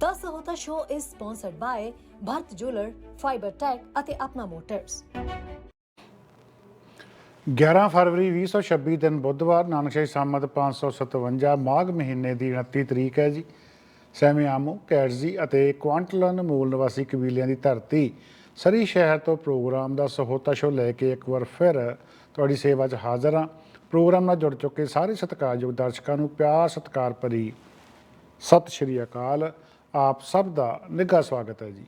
10 ਹੋਤਾ show is sponsored by Bharat jeweller fibre tech ਅਤੇ Apna motors 11 ਫਰਵਰੀ 2026 ਦਿਨ ਬੁੱਧਵਾਰ ਨਾਨਕਸ਼ਾਹੀ ਸੰਮਤ 557 ਮਾਘ ਮਹੀਨੇ ਦੀ 29 ਤਰੀਕ ਹੈ ਜੀ। ਸੈਮੀ ਆਮੋ ਕੈਟਜ਼ੀ ਅਤੇ ਕੁਆਂਟਲਨ ਮੂਲ ਨਿਵਾਸੀ ਕਬੀਲਿਆਂ ਦੀ ਧਰਤੀ ਸਰੀ ਸ਼ਹਿਰ ਤੋਂ ਪ੍ਰੋਗਰਾਮ ਦਾ ਸਹੋਤਾ ਸ਼ੋ ਲੈ ਕੇ ਇੱਕ ਵਾਰ ਫਿਰ ਤੁਹਾਡੀ ਸੇਵਾ 'ਚ ਹਾਜ਼ਰ ਹਾਂ। ਪ੍ਰੋਗਰਾਮ ਨਾਲ ਜੁੜ ਚੁੱਕੇ ਸਾਰੇ ਸਤਿਕਾਰਯੋਗ ਦਰਸ਼ਕਾਂ ਨੂੰ ਪਿਆਰ ਸਤਿਕਾਰ ਭਰੀ ਸਤਿ ਸ਼੍ਰੀ ਅਕਾਲ। ਆਪ ਸਭ ਦਾ ਨਿੱਘਾ ਸਵਾਗਤ ਹੈ ਜੀ।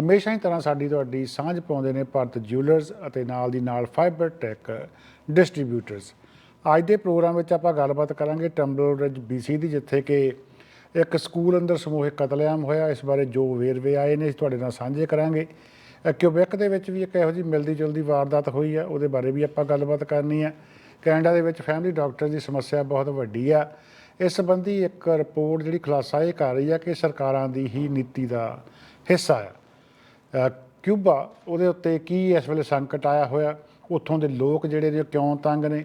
ਹਮੇਸ਼ਾ ਹੀ ਤਰ੍ਹਾਂ ਸਾਡੀ ਤੁਹਾਡੀ ਸਾਂਝ ਪਾਉਂਦੇ ਨੇ ਭਾਰਤ ਜਿਊਲਰਸ ਅਤੇ ਨਾਲ ਦੀ ਨਾਲ ਫਾਈਬਰ ਟੈਕ ਡਿਸਟ੍ਰੀਬਿਊਟਰਸ ਅੱਜ ਦੇ ਪ੍ਰੋਗਰਾਮ ਵਿੱਚ ਆਪਾਂ ਗੱਲਬਾਤ ਕਰਾਂਗੇ ਟੰਬਲ ਰਿਜ ਬੀਸੀ ਦੀ ਜਿੱਥੇ ਕਿ ਇੱਕ ਸਕੂਲ ਅੰਦਰ ਸਮੂਹਿਕ ਕਤਲੇਆਮ ਹੋਇਆ। ਇਸ ਬਾਰੇ ਜੋ ਵੇਰਵੇ ਆਏ ਨੇ ਅਸੀਂ ਤੁਹਾਡੇ ਨਾਲ ਸਾਂਝੇ ਕਰਾਂਗੇ। ਅ, ਕਿਊਬੈਕ ਦੇ ਵਿੱਚ ਵੀ ਇੱਕ ਇਹੋ ਜਿਹੀ ਮਿਲਦੀ ਜੁਲਦੀ ਵਾਰਦਾਤ ਹੋਈ ਆ ਉਹਦੇ ਬਾਰੇ ਵੀ ਆਪਾਂ ਗੱਲਬਾਤ ਕਰਨੀ ਹੈ। ਕੈਨੇਡਾ ਦੇ ਵਿੱਚ ਫੈਮਿਲੀ ਡਾਕਟਰ ਦੀ ਸਮੱਸਿਆ ਬਹੁਤ ਵੱਡੀ ਆ। ਇਸ ਸੰਬੰਧੀ ਇੱਕ ਰਿਪੋਰਟ ਜਿਹੜੀ ਖੁਲਾਸਾ ਇਹ ਕਰ ਰਹੀ ਆ ਕਿ ਸਰਕਾਰਾਂ ਦੀ ਹੀ ਨੀਤੀ ਦਾ ਹਿੱਸਾ ਆ। ਕਿਊਬਾ ਉਹਦੇ ਉੱਤੇ ਕੀ ਇਸ ਵੇਲੇ ਸੰਕਟ ਆਇਆ ਹੋਇਆ? ਉੱਥੋਂ ਦੇ ਲੋਕ ਜਿਹੜੇ ਨੇ ਉਹ ਕਿਉਂ ਤੰਗ ਨੇ?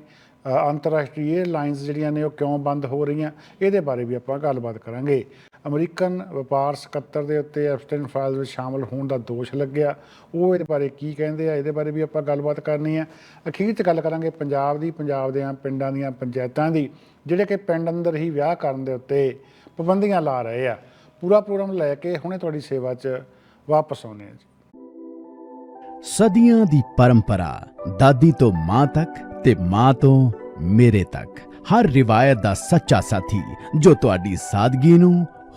ਅੰਤਰਰਾਸ਼ਟਰੀ 에ਅਰਲਾਈਨਸ ਜਿਹੜੀਆਂ ਨੇ ਉਹ ਕਿਉਂ ਬੰਦ ਹੋ ਰਹੀਆਂ? ਇਹਦੇ ਬਾਰੇ ਵੀ ਆਪਾਂ ਗੱਲਬਾਤ ਕਰਾਂਗੇ। ਅਮਰੀਕਨ ਵਪਾਰ ਸਕੱਤਰ ਦੇ ਉੱਤੇ ਐਬਸਟਨ ਫਾਈਲ ਵਿੱਚ ਸ਼ਾਮਲ ਹੋਣ ਦਾ ਦੋਸ਼ ਲੱਗਿਆ। ਉਹ ਇਹਦੇ ਬਾਰੇ ਕੀ ਕਹਿੰਦੇ ਆ, ਇਹਦੇ ਬਾਰੇ ਵੀ ਆਪਾਂ ਗੱਲਬਾਤ ਕਰਨੀ ਆ। ਅਖੀਰ 'ਚ ਗੱਲ ਕਰਾਂਗੇ ਪੰਜਾਬ ਦੀ, ਪੰਜਾਬ ਦੇ ਪਿੰਡਾਂ ਦੀਆਂ ਪੰਚਾਇਤਾਂ ਦੀ, ਜਿਹੜੇ ਕਿ ਪਿੰਡ ਅੰਦਰ ਹੀ ਵਿਆਹ ਕਰਨ ਦੇ ਉੱਤੇ ਪਾਬੰਦੀਆਂ ਲਾ ਰਹੇ ਆ। ਪੂਰਾ ਪ੍ਰੋਗਰਾਮ ਲੈ ਕੇ ਹੁਣੇ ਤੁਹਾਡੀ ਸੇਵਾ 'ਚ ਵਾਪਸ ਆਉਨੇ ਆ ਜੀ। ਸਦੀਆਂ ਦੀ ਪਰੰਪਰਾ, ਦਾਦੀ ਤੋਂ ਮਾਂ ਤੱਕ ਤੇ ਮਾਂ ਤੋਂ ਮੇਰੇ ਤੱਕ। ਹਰ ਰਿਵਾਇਤ ਦਾ ਸੱਚਾ ਸਾਥੀ ਜੋ ਤੁਹਾਡੀ ਸਾਦਗੀ ਨੂੰ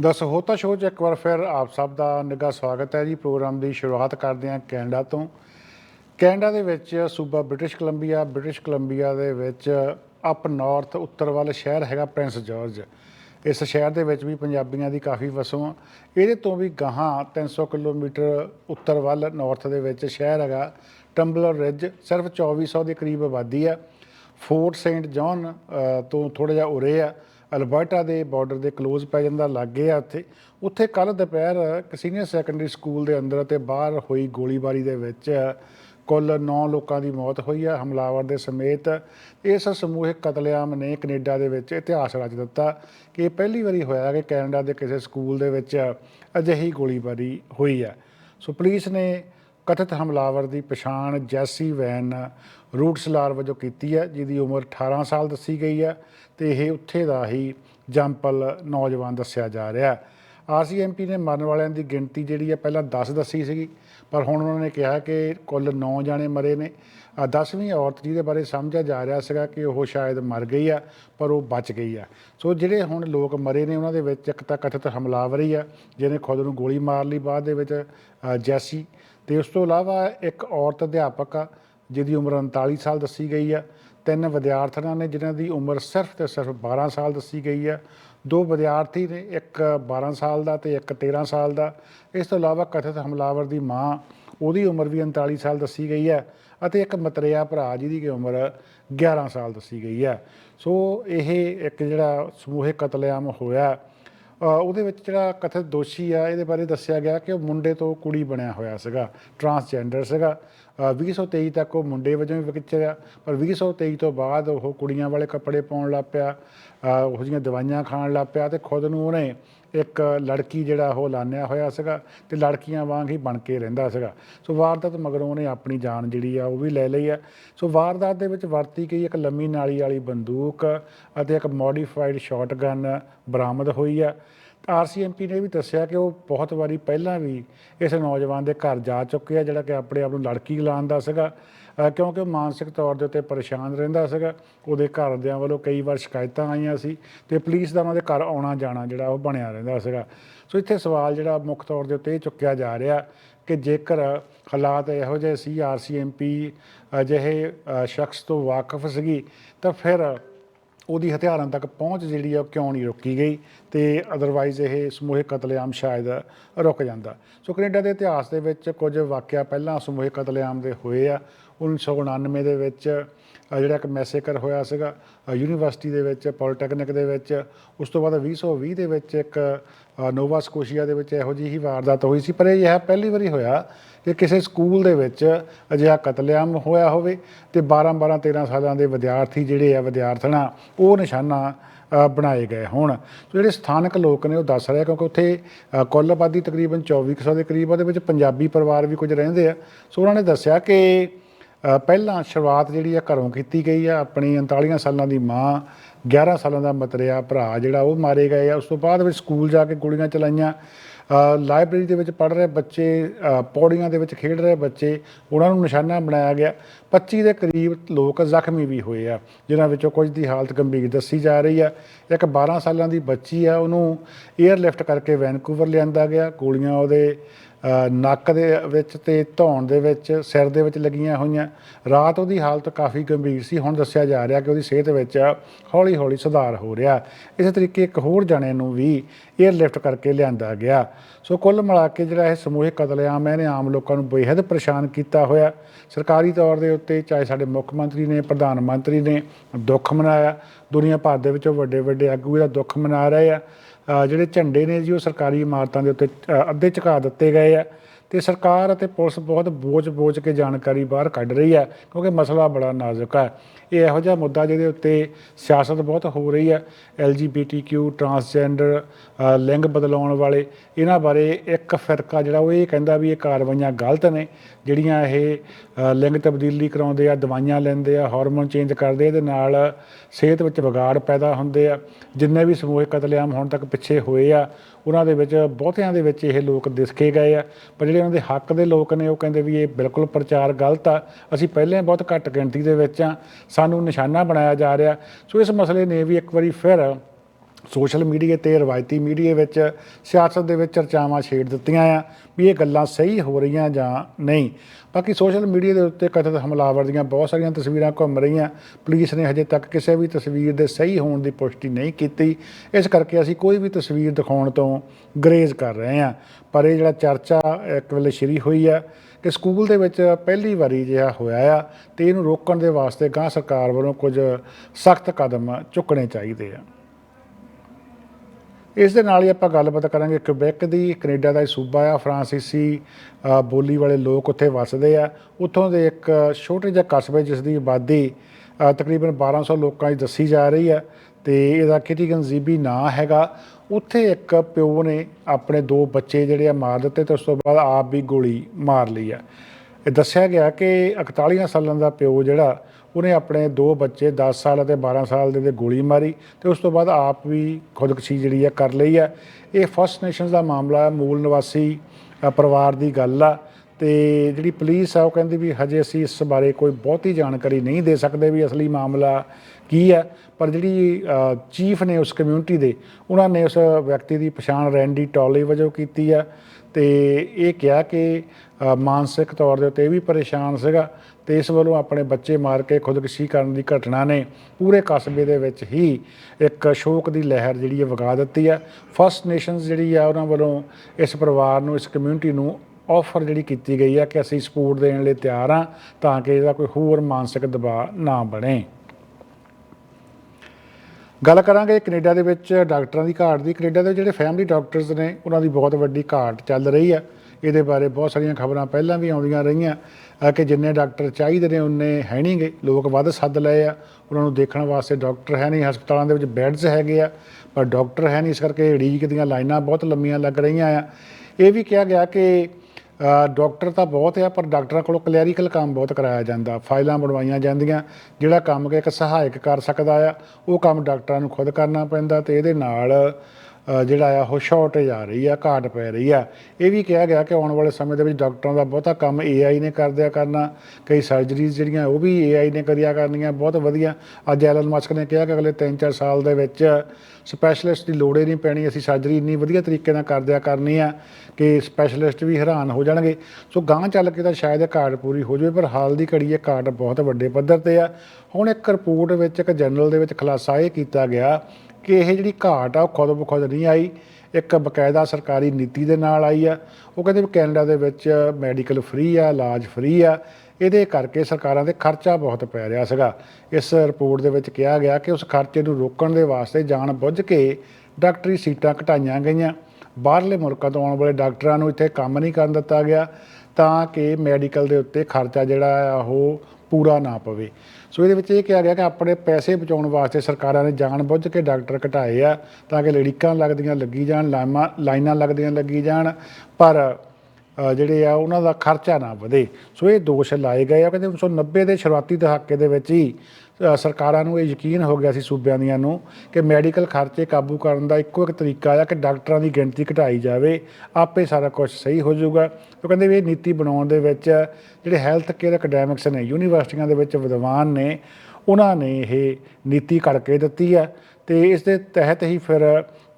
ਦਸ ਹੋਤਾ ਸ਼ੋਅ 'ਚ ਇੱਕ ਵਾਰ ਫਿਰ ਆਪ ਸਭ ਦਾ ਨਿੱਘਾ ਸਵਾਗਤ ਹੈ ਜੀ। ਪ੍ਰੋਗਰਾਮ ਦੀ ਸ਼ੁਰੂਆਤ ਕਰਦੇ ਹਾਂ ਕੈਨੇਡਾ ਤੋਂ। ਕੈਨੇਡਾ ਦੇ ਵਿੱਚ ਸੂਬਾ ਬ੍ਰਿਟਿਸ਼ ਕੋਲੰਬੀਆ ਬ੍ਰਿਟਿਸ਼ ਕੋਲੰਬੀਆ ਦੇ ਵਿੱਚ ਅਪ ਨਾਰਥ, ਉੱਤਰ ਵੱਲ ਸ਼ਹਿਰ ਹੈਗਾ ਪ੍ਰਿੰਸ ਜਾਰਜ। ਇਸ ਸ਼ਹਿਰ ਦੇ ਵਿੱਚ ਵੀ ਪੰਜਾਬੀਆਂ ਦੀ ਕਾਫੀ ਵਸੋਂ। ਆ ਇਹਦੇ ਤੋਂ ਵੀ ਗਾਹਾਂ 300 ਕਿਲੋਮੀਟਰ ਉੱਤਰ ਵੱਲ ਨਾਰਥ ਦੇ ਵਿੱਚ ਸ਼ਹਿਰ ਹੈਗਾ। ਟੰਬਲਰ ਰਿਜ ਸਿਰਫ 2400 ਦੇ ਕਰੀਬ ਆਬਾਦੀ ਆ ਫੋਰਟ ਸੇਂਟ ਜੌਨ ਤੋਂ ਥੋੜਾ ਜਿਹਾ ਉਰੇ ਆ ਅਲਬਰਟਾ ਦੇ ਬਾਰਡਰ ਦੇ ਕਲੋਜ਼ ਪੈ ਜਾਂਦਾ, ਲੱਗੇ ਆ ਉੱਥੇ। ਉੱਥੇ ਕੱਲ ਦੁਪਹਿਰ ਇੱਕ ਸੀਨੀਅਰ ਸੈਕੰਡਰੀ ਸਕੂਲ ਦੇ ਅੰਦਰ ਅਤੇ ਬਾਹਰ ਹੋਈ ਗੋਲੀਬਾਰੀ ਦੇ ਵਿੱਚ ਕੁੱਲ 9 ਲੋਕਾਂ ਦੀ ਮੌਤ ਹੋਈ ਆ। ਹਮਲਾਵਰ ਦੇ ਸਮੇਤ ਇਸ ਸਮੂਹਿਕ ਕਤਲੇਆਮ ਨੇ ਕੈਨੇਡਾ ਦੇ ਵਿੱਚ ਇਤਿਹਾਸ ਰਚ ਦਿੱਤਾ ਕਿ ਇਹ ਪਹਿਲੀ ਵਾਰੀ ਹੋਇਆ ਕਿ ਕੈਨੇਡਾ ਦੇ ਕਿਸੇ ਸਕੂਲ ਦੇ ਵਿੱਚ ਅਜਿਹੀ ਗੋਲੀਬਾਰੀ ਹੋਈ ਹੈ ਸੋ ਪੁਲਿਸ ਨੇ ਕਥਿਤ ਹਮਲਾਵਰ ਦੀ ਪਛਾਣ ਜੈਸੀ ਵੈਨ ਰੂਟਸਲਾਰ ਵਜੋਂ ਕੀਤੀ ਹੈ, ਜਿਹਦੀ ਉਮਰ 18 ਸਾਲ ਦੱਸੀ ਗਈ ਹੈ ਤੇ ਇਹ ਉੱਥੇ ਦਾ ਹੀ ਜੰਪਲ ਨੌਜਵਾਨ ਦੱਸਿਆ ਜਾ ਰਿਹਾ ਆਰਸੀਐਮਪੀ ਨੇ ਮਰਨ ਵਾਲਿਆਂ ਦੀ ਗਿਣਤੀ ਜਿਹੜੀ ਹੈ ਪਹਿਲਾਂ 10 ਦੱਸੀ ਸੀਗੀ, ਪਰ ਹੁਣ ਉਹਨਾਂ ਨੇ ਕਿਹਾ ਕਿ ਕੁੱਲ 9 ਜਾਣੇ ਮਰੇ ਨੇ। 10ਵੀਂ ਔਰਤ ਜਿਹਦੇ ਬਾਰੇ ਸਮਝਿਆ ਜਾ ਰਿਹਾ ਸੀਗਾ ਕਿ ਉਹ ਸ਼ਾਇਦ ਮਰ ਗਈ ਆ ਪਰ ਉਹ ਬਚ ਗਈ ਆ ਸੋ ਜਿਹੜੇ ਹੁਣ ਲੋਕ ਮਰੇ ਨੇ, ਉਹਨਾਂ ਦੇ ਵਿੱਚ ਇੱਕ ਤਾਂ ਕਥਿਤ ਹਮਲਾਵਰੀ ਆ ਜਿਹਨੇ ਖੁਦ ਨੂੰ ਗੋਲੀ ਮਾਰ ਲਈ ਬਾਅਦ ਦੇ ਵਿੱਚ ਜੈਸੀ। ਤੇ ਉਸ ਤੋਂ ਇਲਾਵਾ ਇੱਕ ਔਰਤ ਅਧਿਆਪਕ ਆ ਜਿਹਦੀ ਉਮਰ 39 ਸਾਲ ਦੱਸੀ ਗਈ ਆ। ਤਿੰਨ ਵਿਦਿਆਰਥਣਾਂ ਨੇ, ਜਿਨ੍ਹਾਂ ਦੀ ਉਮਰ ਸਿਰਫ ਤੇ ਸਿਰਫ 12 ਸਾਲ ਦੱਸੀ ਗਈ ਹੈ ਦੋ ਵਿਦਿਆਰਥੀ ਨੇ, ਇੱਕ 12 ਸਾਲ ਦਾ ਤੇ ਇੱਕ 13 ਸਾਲ ਦਾ। ਇਸ ਤੋਂ ਇਲਾਵਾ ਕਥਿਤ ਹਮਲਾਵਰ ਦੀ ਮਾਂ, ਉਹਦੀ ਉਮਰ ਵੀ 39 ਸਾਲ ਦੱਸੀ ਗਈ ਹੈ ਅਤੇ ਇੱਕ ਮਤਰੇਆ ਭਰਾ, ਜਿਹਦੀ ਕਿ ਉਮਰ 11 ਸਾਲ ਦੱਸੀ ਗਈ ਹੈ ਸੋ ਇਹ ਇੱਕ ਜਿਹੜਾ ਸਮੂਹਿਕ ਕਤਲੇਆਮ ਹੋਇਆ ਉਹਦੇ ਵਿੱਚ ਜਿਹੜਾ ਕਥਿਤ ਦੋਸ਼ੀ ਆ, ਇਹਦੇ ਬਾਰੇ ਦੱਸਿਆ ਗਿਆ ਕਿ ਉਹ ਮੁੰਡੇ ਤੋਂ ਕੁੜੀ ਬਣਿਆ ਹੋਇਆ ਸੀਗਾ ਟਰਾਂਸਜੈਂਡਰ ਸੀਗਾ। 2023 ਤੱਕ ਉਹ ਮੁੰਡੇ ਵਜੋਂ ਵੀ ਵਿਚਰਿਆ ਪਰ 2023 ਤੋਂ ਬਾਅਦ ਉਹ ਕੁੜੀਆਂ ਵਾਲੇ ਕੱਪੜੇ ਪਾਉਣ ਲੱਗ ਪਿਆ ਉਹ ਉਹੋ ਜਿਹੀਆਂ ਦਵਾਈਆਂ ਖਾਣ ਲੱਗ ਪਿਆ ਤੇ ਖੁਦ ਨੂੰ ਉਹਨੇ ਇੱਕ ਲੜਕੀ ਜਿਹੜਾ ਉਹ ਲਾਣਿਆ ਹੋਇਆ ਸੀਗਾ ਤੇ ਲੜਕੀਆਂ ਵਾਂਗ ਹੀ ਬਣ ਕੇ ਰਹਿੰਦਾ ਸੀਗਾ। ਸੋ ਵਾਰਦਾਤ ਮਗਰੋਂ ਉਹਨੇ ਆਪਣੀ ਜਾਨ ਜਿਹੜੀ ਆ ਉਹ ਵੀ ਲੈ ਲਈ ਆ। ਸੋ ਵਾਰਦਾਤ ਦੇ ਵਿੱਚ ਵਰਤੀ ਗਈ ਇੱਕ ਲੰਮੀ ਨਾਲੀ ਵਾਲੀ ਬੰਦੂਕ ਅਤੇ ਇੱਕ ਮੋਡੀਫਾਈਡ ਸ਼ਾਟਗਨ ਬਰਾਮਦ ਹੋਈ ਆ। ਆਰਸੀਐਮਪੀ ਨੇ ਵੀ ਦੱਸਿਆ ਕਿ ਉਹ ਬਹੁਤ ਵਾਰੀ ਪਹਿਲਾਂ ਵੀ ਇਸ ਨੌਜਵਾਨ ਦੇ ਘਰ ਜਾ ਚੁੱਕੇ ਆ, ਜਿਹੜਾ ਕਿ ਆਪਣੇ ਆਪ ਨੂੰ ਲੜਕੀ ਲਾਉਣ ਦਾ ਸੀਗਾ ਕਿਉਂਕਿ ਉਹ ਮਾਨਸਿਕ ਤੌਰ ਦੇ ਉੱਤੇ ਪਰੇਸ਼ਾਨ ਰਹਿੰਦਾ ਸੀਗਾ। ਉਹਦੇ ਘਰਦਿਆਂ ਵੱਲੋਂ ਕਈ ਵਾਰ ਸ਼ਿਕਾਇਤਾਂ ਆਈਆਂ ਸੀ ਤੇ ਪੁਲਿਸ ਦਾ ਉਹਨਾਂ ਦੇ ਘਰ ਆਉਣਾ ਜਾਣਾ ਜਿਹੜਾ ਉਹ ਬਣਿਆ ਰਹਿੰਦਾ ਸੀਗਾ। ਸੋ ਇੱਥੇ ਸਵਾਲ ਜਿਹੜਾ ਮੁੱਖ ਤੌਰ ਦੇ ਉੱਤੇ ਇਹ ਚੁੱਕਿਆ ਜਾ ਰਿਹਾ ਕਿ ਜੇਕਰ ਹਾਲਾਤ ਇਹੋ ਜਿਹੇ ਸੀ, ਆਰਸੀਐਮਪੀ ਅਜਿਹੇ ਸ਼ਖਸ ਤੋਂ ਵਾਕਿਫ ਸੀਗੀ, ਤਾਂ ਫਿਰ ਉਹਦੀ ਹਥਿਆਰਾਂ ਤੱਕ ਪਹੁੰਚ ਜਿਹੜੀ ਆ ਉਹ ਕਿਉਂ ਨਹੀਂ ਰੋਕੀ ਗਈ ਤੇ ਅਦਰਵਾਈਜ਼ ਇਹ ਸਮੂਹਿਕ ਕਤਲੇਆਮ ਸ਼ਾਇਦ ਰੁਕ ਜਾਂਦਾ। ਸੋ ਕੈਨੇਡਾ ਦੇ ਇਤਿਹਾਸ ਦੇ ਵਿੱਚ ਕੁਝ ਵਾਕਿਆ ਪਹਿਲਾਂ ਸਮੂਹਿਕ ਕਤਲੇਆਮ ਦੇ ਹੋਏ ਆ 1999 ਦੇ ਵਿੱਚ ਜਿਹੜਾ ਇੱਕ ਮੈਸੇਕਰ ਹੋਇਆ ਸੀਗਾ ਯੂਨੀਵਰਸਿਟੀ ਦੇ ਵਿੱਚ, ਪੋਲੀਟੈਕਨਿਕ ਦੇ ਵਿੱਚ, ਉਸ ਤੋਂ ਬਾਅਦ 2020 ਦੇ ਵਿੱਚ ਇੱਕ ਨੋਵਾ ਸਕੋਸ਼ੀਆ ਦੇ ਵਿੱਚ ਇਹੋ ਜਿਹੀ ਹੀ ਵਾਰਦਾਤ ਹੋਈ ਸੀ। ਪਰ ਇਹ ਇਹ ਪਹਿਲੀ ਵਾਰੀ ਹੋਇਆ ਕਿ ਕਿਸੇ ਸਕੂਲ ਦੇ ਵਿੱਚ ਅਜਿਹਾ ਕਤਲੇਆਮ ਹੋਇਆ ਹੋਵੇ ਤੇ 12 12 13 ਸਾਲਾਂ ਦੇ ਵਿਦਿਆਰਥੀ ਜਿਹੜੇ ਆ ਵਿਦਿਆਰਥਣਾ, ਉਹ ਨਿਸ਼ਾਨਾ ਬਣਾਏ ਗਏ ਹੁਣ। ਸੋ ਜਿਹੜੇ ਸਥਾਨਕ ਲੋਕ ਨੇ ਉਹ ਦੱਸ ਰਹੇ ਕਿਉਂਕਿ ਉੱਥੇ ਕੁੱਲ ਆਬਾਦੀ ਤਕਰੀਬਨ 2400 ਦੇ ਕਰੀਬ ਉਹਦੇ ਵਿੱਚ ਪੰਜਾਬੀ ਪਰਿਵਾਰ ਵੀ ਕੁਝ ਰਹਿੰਦੇ ਆ। ਸੋ ਉਹਨਾਂ ਨੇ ਦੱਸਿਆ ਕਿ ਪਹਿਲਾਂ ਸ਼ੁਰੂਆਤ ਜਿਹੜੀ ਆ ਘਰੋਂ ਕੀਤੀ ਗਈ ਆ, ਆਪਣੀ 39 ਸਾਲਾਂ ਦੀ ਮਾਂ 11 ਸਾਲਾਂ ਦਾ ਮਤਰਿਆ ਭਰਾ ਜਿਹੜਾ ਉਹ ਮਾਰੇ ਗਏ ਆ। ਉਸ ਤੋਂ ਬਾਅਦ ਵਿੱਚ ਸਕੂਲ ਜਾ ਕੇ ਗੋਲੀਆਂ ਚਲਾਈਆਂ। ਲਾਇਬ੍ਰੇਰੀ ਦੇ ਵਿੱਚ ਪੜ੍ਹ ਰਹੇ ਬੱਚੇ ਪੌੜੀਆਂ ਦੇ ਵਿੱਚ ਖੇਡ ਰਹੇ ਬੱਚੇ, ਉਹਨਾਂ ਨੂੰ ਨਿਸ਼ਾਨਾ ਬਣਾਇਆ ਗਿਆ। 25 ਦੇ ਕਰੀਬ ਲੋਕ ਜ਼ਖਮੀ ਵੀ ਹੋਏ ਆ, ਜਿਨ੍ਹਾਂ ਵਿੱਚੋਂ ਕੁਝ ਦੀ ਹਾਲਤ ਗੰਭੀਰ ਦੱਸੀ ਜਾ ਰਹੀ ਆ। ਇੱਕ 12 ਸਾਲਾਂ ਦੀ ਬੱਚੀ ਆ, ਉਹਨੂੰ 에ਅਰਲਿਫਟ ਕਰਕੇ ਵੈਨਕੂਵਰ ਲਿਆਂਦਾ ਗਿਆ। ਗੋਲੀਆਂ ਉਹਦੇ ਨੱਕ ਦੇ ਵਿੱਚ ਤੇ ਧੌਣ ਦੇ ਵਿੱਚ, ਸਿਰ ਦੇ ਵਿੱਚ ਲੱਗੀਆਂ ਹੋਈਆਂ। ਰਾਤ ਉਹਦੀ ਹਾਲਤ ਕਾਫੀ ਗੰਭੀਰ ਸੀ। ਹੁਣ ਦੱਸਿਆ ਜਾ ਰਿਹਾ ਕਿ ਉਹਦੀ ਸਿਹਤ ਵਿੱਚ ਹੌਲੀ ਹੌਲੀ ਸੁਧਾਰ ਹੋ ਰਿਹਾ। ਇਸੇ ਤਰੀਕੇ ਇੱਕ ਹੋਰ ਜਣੇ ਨੂੰ ਵੀ 에ਅਰਲਿਫਟ ਕਰਕੇ ਲਿਆਂਦਾ ਗਿਆ। ਸੋ ਕੁੱਲ ਮਿਲਾ ਕੇ ਜਿਹੜਾ ਇਹ ਸਮੂਹਿਕ ਕਤਲੇਆਮ ਹੈ, ਇਹਨੇ ਆਮ ਲੋਕਾਂ ਨੂੰ ਬੇਹੱਦ ਪਰੇਸ਼ਾਨ ਕੀਤਾ ਹੋਇਆ। ਸਰਕਾਰੀ ਤੌਰ ਦੇ ਉੱਤੇ ਚਾਹੇ ਸਾਡੇ ਮੁੱਖ ਮੰਤਰੀ ਨੇ, ਪ੍ਰਧਾਨ ਮੰਤਰੀ ਨੇ ਦੁੱਖ ਮਨਾਇਆ। ਦੁਨੀਆ ਭਰ ਦੇ ਵਿੱਚੋਂ ਵੱਡੇ ਵੱਡੇ ਆਗੂ ਇਹਦਾ ਦੁੱਖ ਮਨਾ ਰਹੇ ਆ। ਜਿਹੜੇ ਝੰਡੇ ਨੇ ਜੀ ਉਹ ਸਰਕਾਰੀ ਇਮਾਰਤਾਂ ਦੇ ਉੱਤੇ ਅੱਧੇ ਝੁਕਾ ਦਿੱਤੇ ਗਏ ਆ। ਤੇ ਸਰਕਾਰ ਅਤੇ ਪੁਲਿਸ ਬਹੁਤ ਬੋਝ-ਬੋਝ ਕੇ ਜਾਣਕਾਰੀ ਬਾਹਰ ਕੱਢ ਰਹੀ ਹੈ, ਕਿਉਂਕਿ ਮਸਲਾ ਬੜਾ ਨਾਜ਼ੁਕ ਹੈ। ਇਹ ਇਹੋ ਜਿਹਾ ਮੁੱਦਾ ਜਿਹਦੇ ਉੱਤੇ ਸਿਆਸਤ ਬਹੁਤ ਹੋ ਰਹੀ ਹੈ। LGBTQ ਟਰਾਂਸਜੈਂਡਰ ਲਿੰਗ ਬਦਲਾਉਣ ਵਾਲੇ, ਇਹਨਾਂ ਬਾਰੇ ਇੱਕ ਫਿਰਕਾ ਜਿਹੜਾ ਉਹ ਇਹ ਕਹਿੰਦਾ ਵੀ ਇਹ ਕਾਰਵਾਈਆਂ ਗਲਤ ਨੇ, ਜਿਹੜੀਆਂ ਇਹ ਲਿੰਗ ਤਬਦੀਲੀ ਕਰਾਉਂਦੇ ਆ, ਦਵਾਈਆਂ ਲੈਂਦੇ ਆ, ਹਾਰਮੋਨ ਚੇਂਜ ਕਰਦੇ ਇਹਦੇ ਨਾਲ ਸਿਹਤ ਵਿੱਚ ਵਿਗਾੜ ਪੈਦਾ ਹੁੰਦੇ ਆ। ਜਿੰਨੇ ਵੀ ਸਮੂਹਿਕ ਕਤਲੇਆਮ ਹੁਣ ਤੱਕ ਪਿੱਛੇ ਹੋਏ ਆ ਉਹਨਾਂ ਦੇ ਵਿੱਚ ਬਹੁਤਿਆਂ ਦੇ ਵਿੱਚ ਇਹ ਲੋਕ ਦਿਸਕੇ ਗਏ ਆ। ਪਰ ਜਿਹੜੇ ਉਹਨਾਂ ਦੇ ਹੱਕ ਦੇ ਲੋਕ ਨੇ, ਉਹ ਕਹਿੰਦੇ ਵੀ ਇਹ ਬਿਲਕੁਲ ਪ੍ਰਚਾਰ ਗਲਤ ਆ। ਅਸੀਂ ਪਹਿਲਾਂ ਬਹੁਤ ਘੱਟ ਗਿਣਤੀ ਦੇ ਵਿੱਚ ਆ। ਸਾਨੂੰ ਨਿਸ਼ਾਨਾ ਬਣਾਇਆ ਜਾ ਰਿਹਾ। ਸੋ ਇਸ ਮਸਲੇ ਨੇ ਵੀ ਇੱਕ ਵਾਰੀ ਫਿਰ ਸੋਸ਼ਲ ਮੀਡੀਆ ਤੇ ਰਵਾਇਤੀ ਮੀਡੀਆ ਵਿੱਚ ਸਿਆਸਤ ਦੇ ਵਿੱਚ ਚਰਚਾਵਾਂ ਛੇੜ ਦਿੱਤੀਆਂ ਆ ਵੀ ਇਹ ਗੱਲਾਂ ਸਹੀ ਹੋ ਰਹੀਆਂ ਜਾਂ ਨਹੀਂ। ਬਾਕੀ ਸੋਸ਼ਲ ਮੀਡੀਆ ਦੇ ਉੱਤੇ ਕਥਿਤ ਹਮਲਾਵਰ ਦੀਆਂ ਬਹੁਤ ਸਾਰੀਆਂ ਤਸਵੀਰਾਂ ਘੁੰਮ ਰਹੀਆਂ। ਪੁਲਿਸ ਨੇ ਹਜੇ ਤੱਕ ਕਿਸੇ ਵੀ ਤਸਵੀਰ ਦੇ ਸਹੀ ਹੋਣ ਦੀ ਪੁਸ਼ਟੀ ਨਹੀਂ ਕੀਤੀ। ਇਸ ਕਰਕੇ ਅਸੀਂ ਕੋਈ ਵੀ ਤਸਵੀਰ ਦਿਖਾਉਣ ਤੋਂ ਗਰੇਜ਼ ਕਰ ਰਹੇ ਹਾਂ। ਪਰ ਇਹ ਜਿਹੜਾ ਚਰਚਾ ਇੱਕ ਵੇਲੇ ਸ਼ੁਰੂ ਹੋਈ ਆ ਕਿ ਸਕੂਲ ਦੇ ਵਿੱਚ ਪਹਿਲੀ ਵਾਰੀ ਜਿਹਾ ਹੋਇਆ ਆ ਤੇ ਇਹਨੂੰ ਰੋਕਣ ਦੇ ਵਾਸਤੇ ਗਾਂ ਸਰਕਾਰ ਵੱਲੋਂ ਕੁਝ ਸਖਤ ਕਦਮ ਚੁੱਕਣੇ ਚਾਹੀਦੇ ਆ। ਇਸ ਦੇ ਨਾਲ ਹੀ ਆਪਾਂ ਗੱਲਬਾਤ ਕਰਾਂਗੇ ਕਿਬੈਕ ਦੀ ਕੈਨੇਡਾ ਦਾ ਇਹ ਸੂਬਾ ਆ ਫਰਾਂਸੀਸੀ ਬੋਲੀ ਵਾਲੇ ਲੋਕ ਉੱਥੇ ਵੱਸਦੇ ਆ। ਉੱਥੋਂ ਦੇ ਇੱਕ ਛੋਟੇ ਜਿਹੇ ਕਸਬੇ ਜਿਸ ਦੀ ਆਬਾਦੀ ਅ, ਤਕਰੀਬਨ 1200 ਲੋਕਾਂ ਦੀ ਦੱਸੀ ਜਾ ਰਹੀ ਆ ਤੇ ਇਹਦਾ ਕਿਟੀਗਨ ਜ਼ੀਬੀ ਨਾਂ ਹੈਗਾ। ਉੱਥੇ ਇੱਕ ਪਿਓ ਨੇ ਆਪਣੇ ਦੋ ਬੱਚੇ ਜਿਹੜੇ ਆ ਮਾਰ ਦਿੱਤੇ ਤੇ ਉਸ ਤੋਂ ਬਾਅਦ ਆਪ ਵੀ ਗੋਲੀ ਮਾਰ ਲਈ ਆ। ਇਹ ਦੱਸਿਆ ਗਿਆ ਕਿ 41 ਸਾਲਾਂ ਦਾ ਪਿਓ ਜਿਹੜਾ ਉਹਨੇ ਆਪਣੇ ਦੋ ਬੱਚੇ 10 ਸਾਲ ਅਤੇ 12 ਸਾਲ ਦੇ ਤੇ ਗੋਲੀ ਮਾਰੀ ਤੇ ਉਸ ਤੋਂ ਬਾਅਦ ਆਪ ਵੀ ਖੁਦਕੁਸ਼ੀ ਜਿਹੜੀ ਹੈ ਕਰ ਲਈ ਆ ਇਹ ਫਸਟ ਨੇਸ਼ਨਸ ਦਾ ਮਾਮਲਾ ਹੈ, ਮੂਲ ਨਿਵਾਸੀ ਪਰਿਵਾਰ ਦੀ ਗੱਲ ਆ ਤੇ ਜਿਹੜੀ ਪੁਲਿਸ ਆ ਉਹ ਕਹਿੰਦੀ ਵੀ ਹਜੇ ਅਸੀਂ ਇਸ ਬਾਰੇ ਕੋਈ ਬਹੁਤੀ ਜਾਣਕਾਰੀ ਨਹੀਂ ਦੇ ਸਕਦੇ ਵੀ ਅਸਲੀ ਮਾਮਲਾ ਕੀ ਹੈ। ਪਰ ਜਿਹੜੀ ਚੀਫ ਨੇ ਉਸ ਕਮਿਊਨਿਟੀ ਦੇ, ਉਹਨਾਂ ਨੇ ਉਸ ਵਿਅਕਤੀ ਦੀ ਪਛਾਣ ਰੈਂਡੀ ਟੋਲੀ ਵਜੋਂ ਕੀਤੀ ਆ। ਤੇ ਇਹ ਕਿਹਾ ਕਿ ਮਾਨਸਿਕ ਤੌਰ ਦੇ ਉੱਤੇ ਇਹ ਵੀ ਪਰੇਸ਼ਾਨ ਸੀਗਾ ਤੇ ਇਸ ਵੱਲੋਂ ਆਪਣੇ ਬੱਚੇ ਮਾਰ ਕੇ ਖੁਦਕੁਸ਼ੀ ਕਰਨ ਦੀ ਘਟਨਾ ਨੇ ਪੂਰੇ ਕਸਬੇ ਦੇ ਵਿੱਚ ਹੀ ਇੱਕ ਸ਼ੋਕ ਦੀ ਲਹਿਰ ਜਿਹੜੀ ਹੈ ਵਗਾ ਦਿੱਤੀ ਆ। ਫਸਟ ਨੇਸ਼ਨਸ ਜਿਹੜੀ ਆ ਉਹਨਾਂ ਵੱਲੋਂ ਇਸ ਪਰਿਵਾਰ ਨੂੰ, ਇਸ ਕਮਿਊਨਿਟੀ ਨੂੰ ਆਫਰ ਜਿਹੜੀ ਕੀਤੀ ਗਈ ਆ ਕਿ ਅਸੀਂ ਸਪੋਰਟ ਦੇਣ ਲਈ ਤਿਆਰ ਆ ਤਾਂ ਕਿ ਇਹਦਾ ਕੋਈ ਹੋਰ ਮਾਨਸਿਕ ਦਬਾਅ ਨਾ ਬਣੇ। ਗੱਲ ਕਰਾਂਗੇ ਕੈਨੇਡਾ ਦੇ ਵਿੱਚ ਡਾਕਟਰਾਂ ਦੀ ਘਾਟ ਦੀ। ਕੈਨੇਡਾ ਦੇ ਜਿਹੜੇ ਫੈਮਿਲੀ ਡਾਕਟਰਸ ਨੇ, ਉਹਨਾਂ ਦੀ ਬਹੁਤ ਵੱਡੀ ਘਾਟ ਚੱਲ ਰਹੀ ਆ ਇਹਦੇ ਬਾਰੇ ਬਹੁਤ ਸਾਰੀਆਂ ਖਬਰਾਂ ਪਹਿਲਾਂ ਵੀ ਆਉਂਦੀਆਂ ਰਹੀਆਂ ਕਿ ਜਿੰਨੇ ਡਾਕਟਰ ਚਾਹੀਦੇ ਨੇ, ਉਨੇ ਹੈ ਨਹੀਂਗੇ ਲੋਕ ਵੱਧ ਸੱਦ ਲਏ ਆ। ਉਹਨਾਂ ਨੂੰ ਦੇਖਣ ਵਾਸਤੇ ਡਾਕਟਰ ਹੈ ਨਹੀਂ, ਹਸਪਤਾਲਾਂ ਦੇ ਵਿੱਚ ਬੈੱਡਸ ਹੈਗੇ ਆ, ਪਰ ਡਾਕਟਰ ਹੈ ਨਹੀਂ। ਇਸ ਕਰਕੇ ਉਡੀਕ ਦੀਆਂ ਲਾਈਨਾਂ ਬਹੁਤ ਲੰਮੀਆਂ ਲੱਗ ਰਹੀਆਂ ਆ। ਇਹ ਵੀ ਕਿਹਾ ਗਿਆ ਕਿ ਡਾਕਟਰ ਤਾਂ ਬਹੁਤ ਆ, ਪਰ ਡਾਕਟਰਾਂ ਕੋਲੋਂ ਕਲੈਰੀਕਲ ਕੰਮ ਬਹੁਤ ਕਰਾਇਆ ਜਾਂਦਾ। ਫਾਈਲਾਂ ਬਣਵਾਈਆਂ ਜਾਂਦੀਆਂ, ਜਿਹੜਾ ਕੰਮ ਕਿ ਇੱਕ ਸਹਾਇਕ ਕਰ ਸਕਦਾ ਆ, ਉਹ ਕੰਮ ਡਾਕਟਰਾਂ ਨੂੰ ਖੁਦ ਕਰਨਾ ਪੈਂਦਾ ਤੇ ਇਹਦੇ ਨਾਲ ਜਿਹੜਾ ਆ, ਉਹ ਸ਼ਾਰਟੇਜ ਆ ਰਹੀ ਆ, ਘਾਟ ਪੈ ਰਹੀ ਆ। ਇਹ ਵੀ ਕਿਹਾ ਗਿਆ ਕਿ ਆਉਣ ਵਾਲੇ ਸਮੇਂ ਦੇ ਵਿੱਚ ਡਾਕਟਰਾਂ ਦਾ ਬਹੁਤਾ ਕੰਮ AI ਨੇ ਕਰ ਦਿਆ ਕਰਨਾ। ਕਈ ਸਰਜਰੀਜ਼ ਜਿਹੜੀਆਂ, ਉਹ ਵੀ AI ਨੇ ਕਰਿਆ ਕਰਨੀਆਂ, ਬਹੁਤ ਵਧੀਆ। ਅੱਜ ਐਲਨ ਮਸਕ ਨੇ ਕਿਹਾ ਕਿ ਅਗਲੇ 3-4 ਸਾਲ ਦੇ ਵਿੱਚ ਸਪੈਸ਼ਲਿਸਟ ਦੀ ਲੋੜ ਹੀ ਨਹੀਂ ਪੈਣੀ, ਅਸੀਂ ਸਰਜਰੀ ਇੰਨੀ ਵਧੀਆ ਤਰੀਕੇ ਨਾਲ ਕਰ ਦਿਆ ਕਰਨੀ ਆ ਕਿ ਸਪੈਸ਼ਲਿਸਟ ਵੀ ਹੈਰਾਨ ਹੋ ਜਾਣਗੇ। ਸੋ ਗਾਂ ਚੱਲ ਕੇ ਤਾਂ ਸ਼ਾਇਦ ਇਹ ਘਾਟ ਪੂਰੀ ਹੋ ਜਾਵੇ, ਪਰ ਹਾਲ ਦੀ ਘੜੀ ਇਹ ਘਾਟ ਬਹੁਤ ਵੱਡੇ ਪੱਧਰ ਤੇ ਆ। ਹੁਣ ਇੱਕ ਰਿਪੋਰਟ ਵਿੱਚ, ਇੱਕ ਜਰਨਲ ਦੇ ਵਿੱਚ ਖੁਲਾਸਾ ਇਹ ਕੀਤਾ ਗਿਆ ਕਿ ਇਹ ਜਿਹੜੀ ਘਾਟ ਆ, ਉਹ ਖੁਦ ਬਖੁਦ ਨਹੀਂ ਆਈ। ਇੱਕ ਬਕਾਇਦਾ ਸਰਕਾਰੀ ਨੀਤੀ ਦੇ ਨਾਲ ਆਈ ਆ। ਉਹ ਕਹਿੰਦੇ ਵੀ ਕੈਨੇਡਾ ਦੇ ਵਿੱਚ ਮੈਡੀਕਲ ਫ੍ਰੀ ਆ, ਇਲਾਜ ਫ੍ਰੀ ਆ। ਇਹਦੇ ਕਰਕੇ ਸਰਕਾਰਾਂ ਦੇ ਖਰਚਾ ਬਹੁਤ ਪੈ ਰਿਹਾ ਸੀਗਾ। ਇਸ ਰਿਪੋਰਟ ਦੇ ਵਿੱਚ ਕਿਹਾ ਗਿਆ ਕਿ ਉਸ ਖਰਚੇ ਨੂੰ ਰੋਕਣ ਦੇ ਵਾਸਤੇ ਜਾਣ ਬੁੱਝ ਕੇ ਡਾਕਟਰੀ ਸੀਟਾਂ ਘਟਾਈਆਂ ਗਈਆਂ। ਬਾਹਰਲੇ ਮੁਲਕਾਂ ਤੋਂ ਆਉਣ ਵਾਲੇ ਡਾਕਟਰਾਂ ਨੂੰ ਇੱਥੇ ਕੰਮ ਨਹੀਂ ਕਰਨ ਦਿੱਤਾ ਗਿਆ ਤਾਂ ਕਿ ਮੈਡੀਕਲ ਦੇ ਉੱਤੇ ਖਰਚਾ ਜਿਹੜਾ ਆ, ਉਹ ਪੂਰਾ ਨਾ ਪਵੇ। ਸੋ ਇਹਦੇ ਵਿੱਚ ਇਹ ਕਿਹਾ ਗਿਆ ਕਿ ਆਪਣੇ ਪੈਸੇ ਬਚਾਉਣ ਵਾਸਤੇ ਸਰਕਾਰਾਂ ਨੇ ਜਾਣ ਬੁੱਝ ਕੇ ਡਾਕਟਰ ਘਟਾਏ ਆ ਤਾਂ ਕਿ ਲੜੀਕਾਂ ਲੱਗਦੀਆਂ ਲੱਗੀ ਜਾਣ ਲਾਈਨਾਂ ਲਾਈਨਾਂ ਲੱਗਦੀਆਂ ਲੱਗੀ ਜਾਣ, ਪਰ ਜਿਹੜੇ ਆ ਉਹਨਾਂ ਦਾ ਖਰਚਾ ਨਾ ਵਧੇ। ਸੋ ਇਹ ਦੋਸ਼ ਲਾਏ ਗਏ ਆ। ਕਹਿੰਦੇ 1990 ਦੇ ਸ਼ੁਰੂਆਤੀ ਦਹਾਕੇ ਦੇ ਵਿੱਚ ਹੀ ਸਰਕਾਰਾਂ ਨੂੰ ਇਹ ਯਕੀਨ ਹੋ ਗਿਆ ਸੀ ਸੂਬਿਆਂ ਦੀਆਂ ਨੂੰ ਕਿ ਮੈਡੀਕਲ ਖਰਚੇ ਕਾਬੂ ਕਰਨ ਦਾ ਇੱਕੋ ਇੱਕ ਤਰੀਕਾ ਆ ਕਿ ਡਾਕਟਰਾਂ ਦੀ ਗਿਣਤੀ ਘਟਾਈ ਜਾਵੇ, ਆਪੇ ਸਾਰਾ ਕੁਝ ਸਹੀ ਹੋ ਜਾਊਗਾ। ਉਹ ਕਹਿੰਦੇ ਵੀ ਇਹ ਨੀਤੀ ਬਣਾਉਣ ਦੇ ਵਿੱਚ ਜਿਹੜੇ ਹੈਲਥ ਕੇਅਰ ਅਕੈਡੈਮਿਕਸ ਨੇ, ਯੂਨੀਵਰਸਿਟੀਆਂ ਦੇ ਵਿੱਚ ਵਿਦਵਾਨ ਨੇ, ਉਹਨਾਂ ਨੇ ਇਹ ਨੀਤੀ ਕਰਕੇ ਦਿੱਤੀ ਆ ਤੇ ਇਸ ਦੇ ਤਹਿਤ ਹੀ ਫਿਰ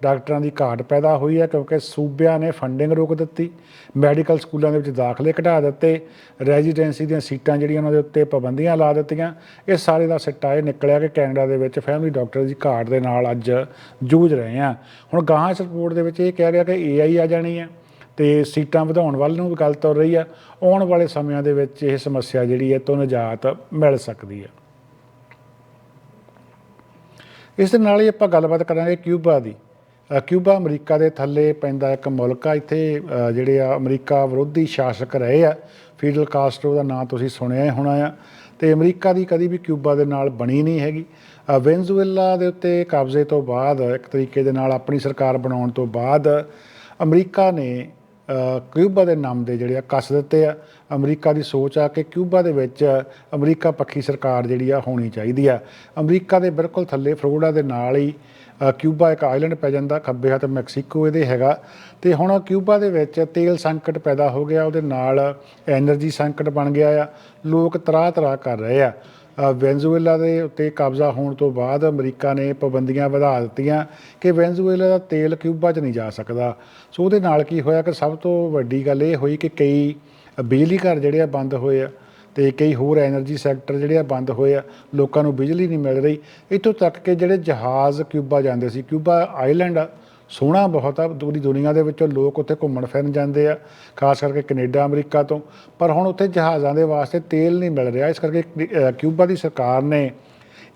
ਡਾਕਟਰਾਂ ਦੀ ਘਾਟ ਪੈਦਾ ਹੋਈ ਹੈ ਕਿਉਂਕਿ ਸੂਬਿਆਂ ਨੇ ਫੰਡਿੰਗ ਰੋਕ ਦਿੱਤੀ, ਮੈਡੀਕਲ ਸਕੂਲਾਂ ਦੇ ਵਿੱਚ ਦਾਖਲੇ ਘਟਾ ਦਿੱਤੇ ਰੈਜ਼ੀਡੈਂਸੀ ਦੀਆਂ ਸੀਟਾਂ ਜਿਹੜੀਆਂ ਉਹਨਾਂ ਦੇ ਉੱਤੇ ਪਾਬੰਦੀਆਂ ਲਾ ਦਿੱਤੀਆਂ, ਇਹ ਸਾਰੇ ਦਾ ਸਿੱਟਾ ਇਹ ਨਿਕਲਿਆ ਕਿ ਕੈਨੇਡਾ ਦੇ ਵਿੱਚ ਫੈਮਿਲੀ ਡਾਕਟਰ ਦੀ ਘਾਟ ਦੇ ਨਾਲ ਅੱਜ ਜੂਝ ਰਹੇ ਆ ਹੁਣ ਗਾਹਾਂ ਰਿਪੋਰਟ ਦੇ ਵਿੱਚ ਇਹ ਕਿਹਾ ਗਿਆ ਕਿ AI ਆ ਜਾਣੀ ਹੈ ਤੇ ਸੀਟਾਂ ਵਧਾਉਣ ਵੱਲ ਨੂੰ ਵੀ ਗੱਲ ਤੁਰ ਰਹੀ ਆ ਆਉਣ ਵਾਲੇ ਸਮਿਆਂ ਦੇ ਵਿੱਚ ਇਹ ਸਮੱਸਿਆ ਜਿਹੜੀ ਹੈ ਤੋਂ ਨਿਜਾਤ ਮਿਲ ਸਕਦੀ ਹੈ। ਇਸ ਦੇ ਨਾਲ ਹੀ ਆਪਾਂ ਗੱਲਬਾਤ ਕਰਾਂਗੇ ਕਿਊਬਾ ਦੀ। ਕਿਊਬਾ ਅਮਰੀਕਾ ਦੇ ਥੱਲੇ ਪੈਂਦਾ ਇੱਕ ਮੁਲਕ ਆ ਇੱਥੇ ਜਿਹੜੇ ਆ ਅਮਰੀਕਾ ਵਿਰੋਧੀ ਸ਼ਾਸਕ ਰਹੇ ਆ। ਫੀਡਲ ਕਾਸਟਰੋ ਦਾ ਨਾਂ ਤੁਸੀਂ ਸੁਣਿਆ ਹੀ ਹੋਣਾ ਆ। ਤੇ ਅਮਰੀਕਾ ਦੀ ਕਦੀ ਵੀ ਕਿਊਬਾ ਦੇ ਨਾਲ ਬਣੀ ਨਹੀਂ ਹੈਗੀ। ਅ, ਵੈਨਜ਼ੂਏਲਾ ਦੇ ਉੱਤੇ ਕਬਜ਼ੇ ਤੋਂ ਬਾਅਦ ਇੱਕ ਤਰੀਕੇ ਦੇ ਨਾਲ ਆਪਣੀ ਸਰਕਾਰ ਬਣਾਉਣ ਤੋਂ ਬਾਅਦ ਅਮਰੀਕਾ ਨੇ ਕਿਊਬਾ ਦੇ ਨਾਮ ਦੇ ਜਿਹੜੇ ਆ ਕੱਸ ਦਿੱਤੇ ਆ। ਅਮਰੀਕਾ ਦੀ ਸੋਚ ਆ ਕਿ ਕਿਊਬਾ ਦੇ ਵਿੱਚ ਅਮਰੀਕਾ ਪੱਖੀ ਸਰਕਾਰ ਜਿਹੜੀ ਆ ਹੋਣੀ ਚਾਹੀਦੀ ਆ। ਅਮਰੀਕਾ ਦੇ ਬਿਲਕੁਲ ਥੱਲੇ ਫਲੋਰੀਡਾ ਦੇ ਨਾਲ ਹੀ ਕਿਊਬਾ ਇੱਕ ਆਈਲੈਂਡ ਪੈ ਜਾਂਦਾ ਖੱਬੇ ਹੱਥ ਮੈਕਸੀਕੋ ਇਹਦੇ ਹੈਗਾ। ਤੇ ਹੁਣ ਕਿਊਬਾ ਦੇ ਵਿੱਚ ਤੇਲ ਸੰਕਟ ਪੈਦਾ ਹੋ ਗਿਆ, ਉਹਦੇ ਨਾਲ એનર્ਜੀ ਸੰਕਟ ਬਣ ਗਿਆ ਆ, ਲੋਕ ਤਰਾ ਤਰਾ ਕਰ ਰਹੇ ਆ। ਵੈਨਜ਼ੂਏਲਾ ਦੇ ਉੱਤੇ ਕਬਜ਼ਾ ਹੋਣ ਤੋਂ ਬਾਅਦ ਅਮਰੀਕਾ ਨੇ ਪਾਬੰਦੀਆਂ ਵਧਾ ਦਿੱਤੀਆਂ ਕਿ ਵੈਨਜ਼ੂਏਲਾ ਦਾ ਤੇਲ ਕਿਊਬਾ 'ਚ ਨਹੀਂ ਜਾ ਸਕਦਾ। ਸੋ ਉਹਦੇ ਨਾਲ ਕੀ ਹੋਇਆ ਕਿ ਸਭ ਤੋਂ ਵੱਡੀ ਗੱਲ ਇਹ ਹੋਈ ਕਿ ਕਈ ਬਿਜਲੀ ਘਰ ਜਿਹੜੇ ਆ ਬੰਦ ਹੋਏ ਆ। ਤੇ ਕਈ ਹੋਰ એનર્ਜੀ ਸੈਕਟਰ ਜਿਹੜੇ ਆ ਬੰਦ ਹੋਏ ਆ, ਲੋਕਾਂ ਨੂੰ ਬਿਜਲੀ ਨਹੀਂ ਮਿਲ ਰਹੀ। ਇਥੋਂ ਤੱਕ ਕਿ ਜਿਹੜੇ ਜਹਾਜ਼ ਕਿਊਬਾ ਜਾਂਦੇ ਸੀ, ਕਿਊਬਾ ਆਈਲੈਂਡ ਸੋਹਣਾ ਬਹੁਤ ਆ, ਪੂਰੀ ਦੁਨੀਆ ਦੇ ਵਿੱਚੋਂ ਲੋਕ ਉੱਥੇ ਘੁੰਮਣ ਫਿਰਨ ਜਾਂਦੇ ਆ, ਖਾਸ ਕਰਕੇ ਕੈਨੇਡਾ, ਅਮਰੀਕਾ ਤੋਂ। ਪਰ ਹੁਣ ਉੱਥੇ ਜਹਾਜ਼ਾਂ ਦੇ ਵਾਸਤੇ ਤੇਲ ਨਹੀਂ ਮਿਲ ਰਿਹਾ, ਇਸ ਕਰਕੇ ਕਿਊਬਾ ਦੀ ਸਰਕਾਰ ਨੇ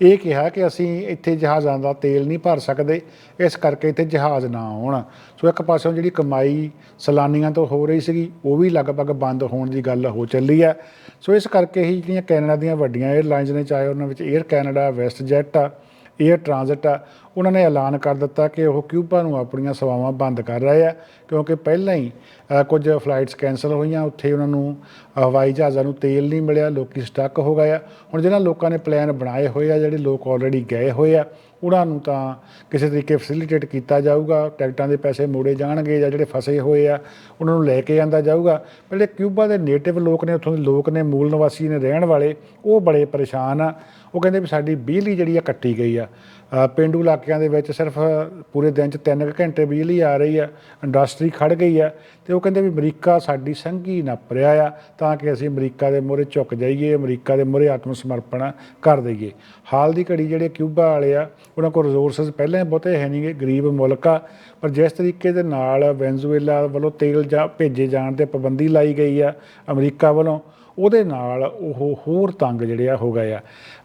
ਇਹ ਕਿਹਾ ਕਿ ਅਸੀਂ ਇੱਥੇ ਜਹਾਜ਼ਾਂ ਦਾ ਤੇਲ ਨਹੀਂ ਭਰ ਸਕਦੇ, ਇਸ ਕਰਕੇ ਇੱਥੇ ਜਹਾਜ਼ ਨਾ ਆਉਣ। ਸੋ ਇੱਕ ਪਾਸਿਓਂ ਜਿਹੜੀ ਕਮਾਈ ਸਲਾਨੀਆਂ ਤੋਂ ਹੋ ਰਹੀ ਸੀਗੀ, ਉਹ ਵੀ ਲਗਭਗ ਬੰਦ ਹੋਣ ਦੀ ਗੱਲ ਹੋ ਚੱਲੀ ਹੈ। ਸੋ ਇਸ ਕਰਕੇ ਹੀ ਜਿਹੜੀਆਂ ਕੈਨੇਡਾ ਦੀਆਂ ਵੱਡੀਆਂ 에ਅਰਲਾਈਨਸ ਨੇ, ਚਾਹੇ ਉਹਨਾਂ ਵਿੱਚ 에ਅਰ ਕੈਨੇਡਾ ਵੈਸਟ ਜੈਟ ਆ 에ਅਰ ਟ੍ਰਾਂਜ਼ਿਟ ਆ। ਉਹਨਾਂ ਨੇ ਐਲਾਨ ਕਰ ਦਿੱਤਾ ਕਿ ਉਹ ਕਿਊਬਾ ਨੂੰ ਆਪਣੀਆਂ ਸੇਵਾਵਾਂ ਬੰਦ ਕਰ ਰਹੇ ਆ, ਕਿਉਂਕਿ ਪਹਿਲਾਂ ਹੀ ਕੁਝ ਫਲਾਈਟਸ ਕੈਨਸਲ ਹੋਈਆਂ। ਉੱਥੇ ਉਹਨਾਂ ਨੂੰ ਹਵਾਈ ਜਹਾਜ਼ਾਂ ਨੂੰ ਤੇਲ ਨਹੀਂ ਮਿਲਿਆ, ਲੋਕੀ ਸਟਕ ਹੋ ਗਏ ਆ। ਹੁਣ ਜਿਹਨਾਂ ਲੋਕਾਂ ਨੇ ਪਲਾਨ ਬਣਾਏ ਹੋਏ ਆ, ਜਿਹੜੇ ਲੋਕ ਆਲਰੇਡੀ ਗਏ ਹੋਏ ਆ, ਉਹਨਾਂ ਨੂੰ ਤਾਂ ਕਿਸੇ ਤਰੀਕੇ ਫੈਸਿਲਿਟੇਟ ਕੀਤਾ ਜਾਊਗਾ। ਟਿਕਟਾਂ ਦੇ ਪੈਸੇ ਮੋੜੇ ਜਾਣਗੇ ਜਾਂ ਜਿਹੜੇ ਫਸੇ ਹੋਏ ਆ, ਉਹਨਾਂ ਨੂੰ ਲੈ ਕੇ ਜਾਂਦਾ ਜਾਊਗਾ। ਪਰ ਜਿਹੜੇ ਕਿਊਬਾ ਦੇ ਨੇਟਿਵ ਲੋਕ ਨੇ, ਉੱਥੋਂ ਦੇ ਲੋਕ ਨੇ, ਮੂਲ ਨਿਵਾਸੀ ਨੇ, ਰਹਿਣ ਵਾਲੇ, ਉਹ ਬੜੇ ਪਰੇਸ਼ਾਨ ਆ। ਉਹ ਕਹਿੰਦੇ ਵੀ ਸਾਡੀ ਬਿਜਲੀ ਜਿਹੜੀ ਆ ਕੱਟੀ ਗਈ ਆ। ਅ, ਪੇਂਡੂ ਇਲਾਕਿਆਂ ਦੇ ਵਿੱਚ ਸਿਰਫ ਪੂਰੇ ਦਿਨ 'ਚ 3 ਘੰਟੇ ਬਿਜਲੀ ਆ ਰਹੀ ਆ ਇੰਡਸਟਰੀ ਖੜ ਗਈ ਆ ਤੇ ਉਹ ਕਹਿੰਦੇ ਵੀ ਅਮਰੀਕਾ ਸਾਡੀ ਸੰਗੀ ਨੱਪ ਰਿਹਾ ਆ ਤਾਂ ਕਿ ਅਸੀਂ ਅਮਰੀਕਾ ਦੇ ਮੂਹਰੇ ਝੁਕ ਜਾਈਏ ਅਮਰੀਕਾ ਦੇ ਮੂਹਰੇ ਆਤਮ ਸਮਰਪਣ ਕਰ ਦਈਏ। ਹਾਲ ਦੀ ਘੜੀ ਜਿਹੜੇ ਕਿਊਬਾ ਵਾਲੇ ਆ ਉਹਨਾਂ ਕੋਲ ਰਿਸੋਰਸਸ ਪਹਿਲਾਂ ਬਹੁਤੇ ਹੈ ਨਹੀਂਗੇ ਗਰੀਬ ਮੁਲਕ ਆ। ਪਰ ਜਿਸ ਤਰੀਕੇ ਦੇ ਨਾਲ ਵੈਨਜ਼ੂਏਲਾ ਵੱਲੋਂ ਤੇਲ ਜਾ ਭੇਜੇ ਜਾਣ ਤੇ ਪਾਬੰਦੀ ਲਾਈ ਗਈ ਆ ਅਮਰੀਕਾ ਵੱਲੋਂ ਉਹਦੇ ਨਾਲ ਉਹ ਹੋਰ ਤੰਗ ਜਿਹੜੇ ਆ ਹੋ ਗਏ ਆ।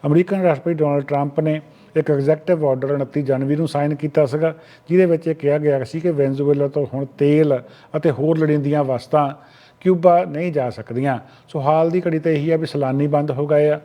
ਅਮਰੀਕਨ ਰਾਸ਼ਟਰਪਤੀ ਡੋਨਲਡ ਟਰੰਪ ਨੇ ਇੱਕ ਐਗਜ਼ੈਕਟਿਵ ਆਰਡਰ 29 ਜਨਵਰੀ ਨੂੰ ਸਾਈਨ ਕੀਤਾ ਸੀਗਾ, ਜਿਹਦੇ ਵਿੱਚ ਇਹ ਕਿਹਾ ਗਿਆ ਸੀ ਕਿ ਵੈਨਜ਼ੂਏਲਾ ਤੋਂ ਹੁਣ ਤੇਲ ਅਤੇ ਹੋਰ ਲੋੜੀਂਦੀਆਂ ਵਸਤਾਂ ਕਿਊਬਾ ਨਹੀਂ ਜਾ ਸਕਦੀਆਂ। ਸੋ ਹਾਲ ਦੀ ਘੜੀ ਤੇ ਇਹੀ ਆ ਵੀ ਸਲਾਨੀ ਬੰਦ ਹੋ ਗਏ ਆ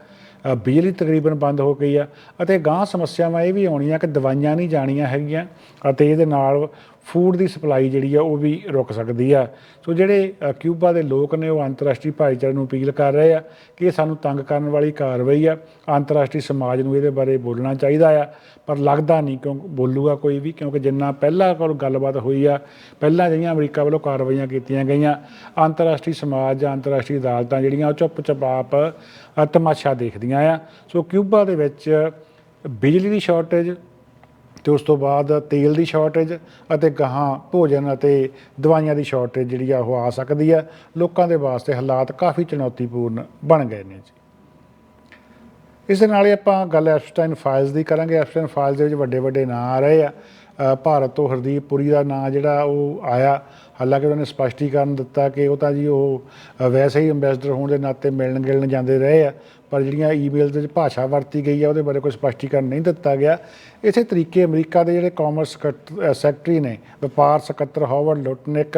ਬਿਜਲੀ ਤਕਰੀਬਨ ਬੰਦ ਹੋ ਗਈ ਆ, ਅਤੇ ਗਾਂ ਸਮੱਸਿਆਵਾਂ ਇਹ ਵੀ ਆਉਣੀਆਂ ਕਿ ਦਵਾਈਆਂ ਨਹੀਂ ਜਾਣੀਆਂ ਹੈਗੀਆਂ, ਅਤੇ ਇਹਦੇ ਨਾਲ ਫੂਡ ਦੀ ਸਪਲਾਈ ਜਿਹੜੀ ਆ, ਉਹ ਵੀ ਰੁਕ ਸਕਦੀ ਆ। ਸੋ ਜਿਹੜੇ ਕਿਊਬਾ ਦੇ ਲੋਕ ਨੇ, ਉਹ ਅੰਤਰਰਾਸ਼ਟਰੀ ਭਾਈਚਾਰੇ ਨੂੰ ਅਪੀਲ ਕਰ ਰਹੇ ਆ ਕਿ ਇਹ ਸਾਨੂੰ ਤੰਗ ਕਰਨ ਵਾਲੀ ਕਾਰਵਾਈ ਆ। ਅੰਤਰਰਾਸ਼ਟਰੀ ਸਮਾਜ ਨੂੰ ਇਹਦੇ ਬਾਰੇ ਬੋਲਣਾ ਚਾਹੀਦਾ ਆ, ਪਰ ਲੱਗਦਾ ਨਹੀਂ ਕਿਉਂ ਬੋਲੂਗਾ ਕੋਈ ਵੀ, ਕਿਉਂਕਿ ਜਿੰਨਾ ਪਹਿਲਾਂ ਕੋਲ ਗੱਲਬਾਤ ਹੋਈ ਆ, ਪਹਿਲਾਂ ਜਿਹੜੀਆਂ ਅਮਰੀਕਾ ਵੱਲੋਂ ਕਾਰਵਾਈਆਂ ਕੀਤੀਆਂ ਗਈਆਂ, ਅੰਤਰਰਾਸ਼ਟਰੀ ਸਮਾਜ ਜਾਂ ਅੰਤਰਰਾਸ਼ਟਰੀ ਅਦਾਲਤਾਂ ਜਿਹੜੀਆਂ, ਉਹ ਚੁੱਪ ਚਪਾਪ ਤਮਾਸ਼ਾ ਦੇਖਦੀਆਂ ਆ। ਸੋ ਕਿਊਬਾ ਦੇ ਵਿੱਚ ਬਿਜਲੀ ਦੀ ਸ਼ਾਰਟੇਜ ਤੇ ਉਸ ਤੋਂ ਬਾਅਦ ਤੇਲ ਦੀ ਸ਼ਾਰਟੇਜ ਅਤੇ ਗਾਹਾਂ ਭੋਜਨ ਅਤੇ ਦਵਾਈਆਂ ਦੀ ਸ਼ਾਰਟੇਜ ਜਿਹੜੀ ਆ ਉਹ ਆ ਸਕਦੀ ਆ। ਲੋਕਾਂ ਦੇ ਵਾਸਤੇ ਹਾਲਾਤ ਕਾਫੀ ਚੁਣੌਤੀਪੂਰਨ ਬਣ ਗਏ ਨੇ ਇਸ ਦੇ ਨਾਲ ਹੀ ਆਪਾਂ ਗੱਲ ਐਪਸਟਾਈਨ ਫਾਈਲਸ ਦੀ ਕਰਾਂਗੇ। ਐਪਸਟਾਈਨ ਫਾਈਲਸ ਦੇ ਵਿੱਚ ਵੱਡੇ ਵੱਡੇ ਨਾਂ ਆ ਰਹੇ ਆ। ਭਾਰਤ ਤੋਂ ਹਰਦੀਪ ਪੁਰੀ ਦਾ ਨਾਂ ਜਿਹੜਾ ਉਹ ਆਇਆ। ਹਾਲਾਂਕਿ ਉਹਨਾਂ ਨੇ ਸਪਸ਼ਟੀਕਰਨ ਦਿੱਤਾ ਕਿ ਉਹ ਤਾਂ ਜੀ ਉਹ ਵੈਸੇ ਹੀ ਐਮਬੈਸਡਰ ਹੋਣ ਦੇ ਨਾਤੇ ਮਿਲਣ ਗਿਲਣ ਜਾਂਦੇ ਰਹੇ ਆ ਪਰ ਜਿਹੜੀਆਂ ਈਮੇਲ ਦੇ ਵਿੱਚ ਭਾਸ਼ਾ ਵਰਤੀ ਗਈ ਆ ਉਹਦੇ ਬਾਰੇ ਕੋਈ ਸਪਸ਼ਟੀਕਰਨ ਨਹੀਂ ਦਿੱਤਾ ਗਿਆ। ਇਸੇ ਤਰੀਕੇ ਅਮਰੀਕਾ ਦੇ ਜਿਹੜੇ ਕਾਮਰਸ ਸੈਕਟਰੀ ਨੇ ਵਪਾਰ ਸਕੱਤਰ ਹਾਵਰਡ ਲੁਟਨਿਕ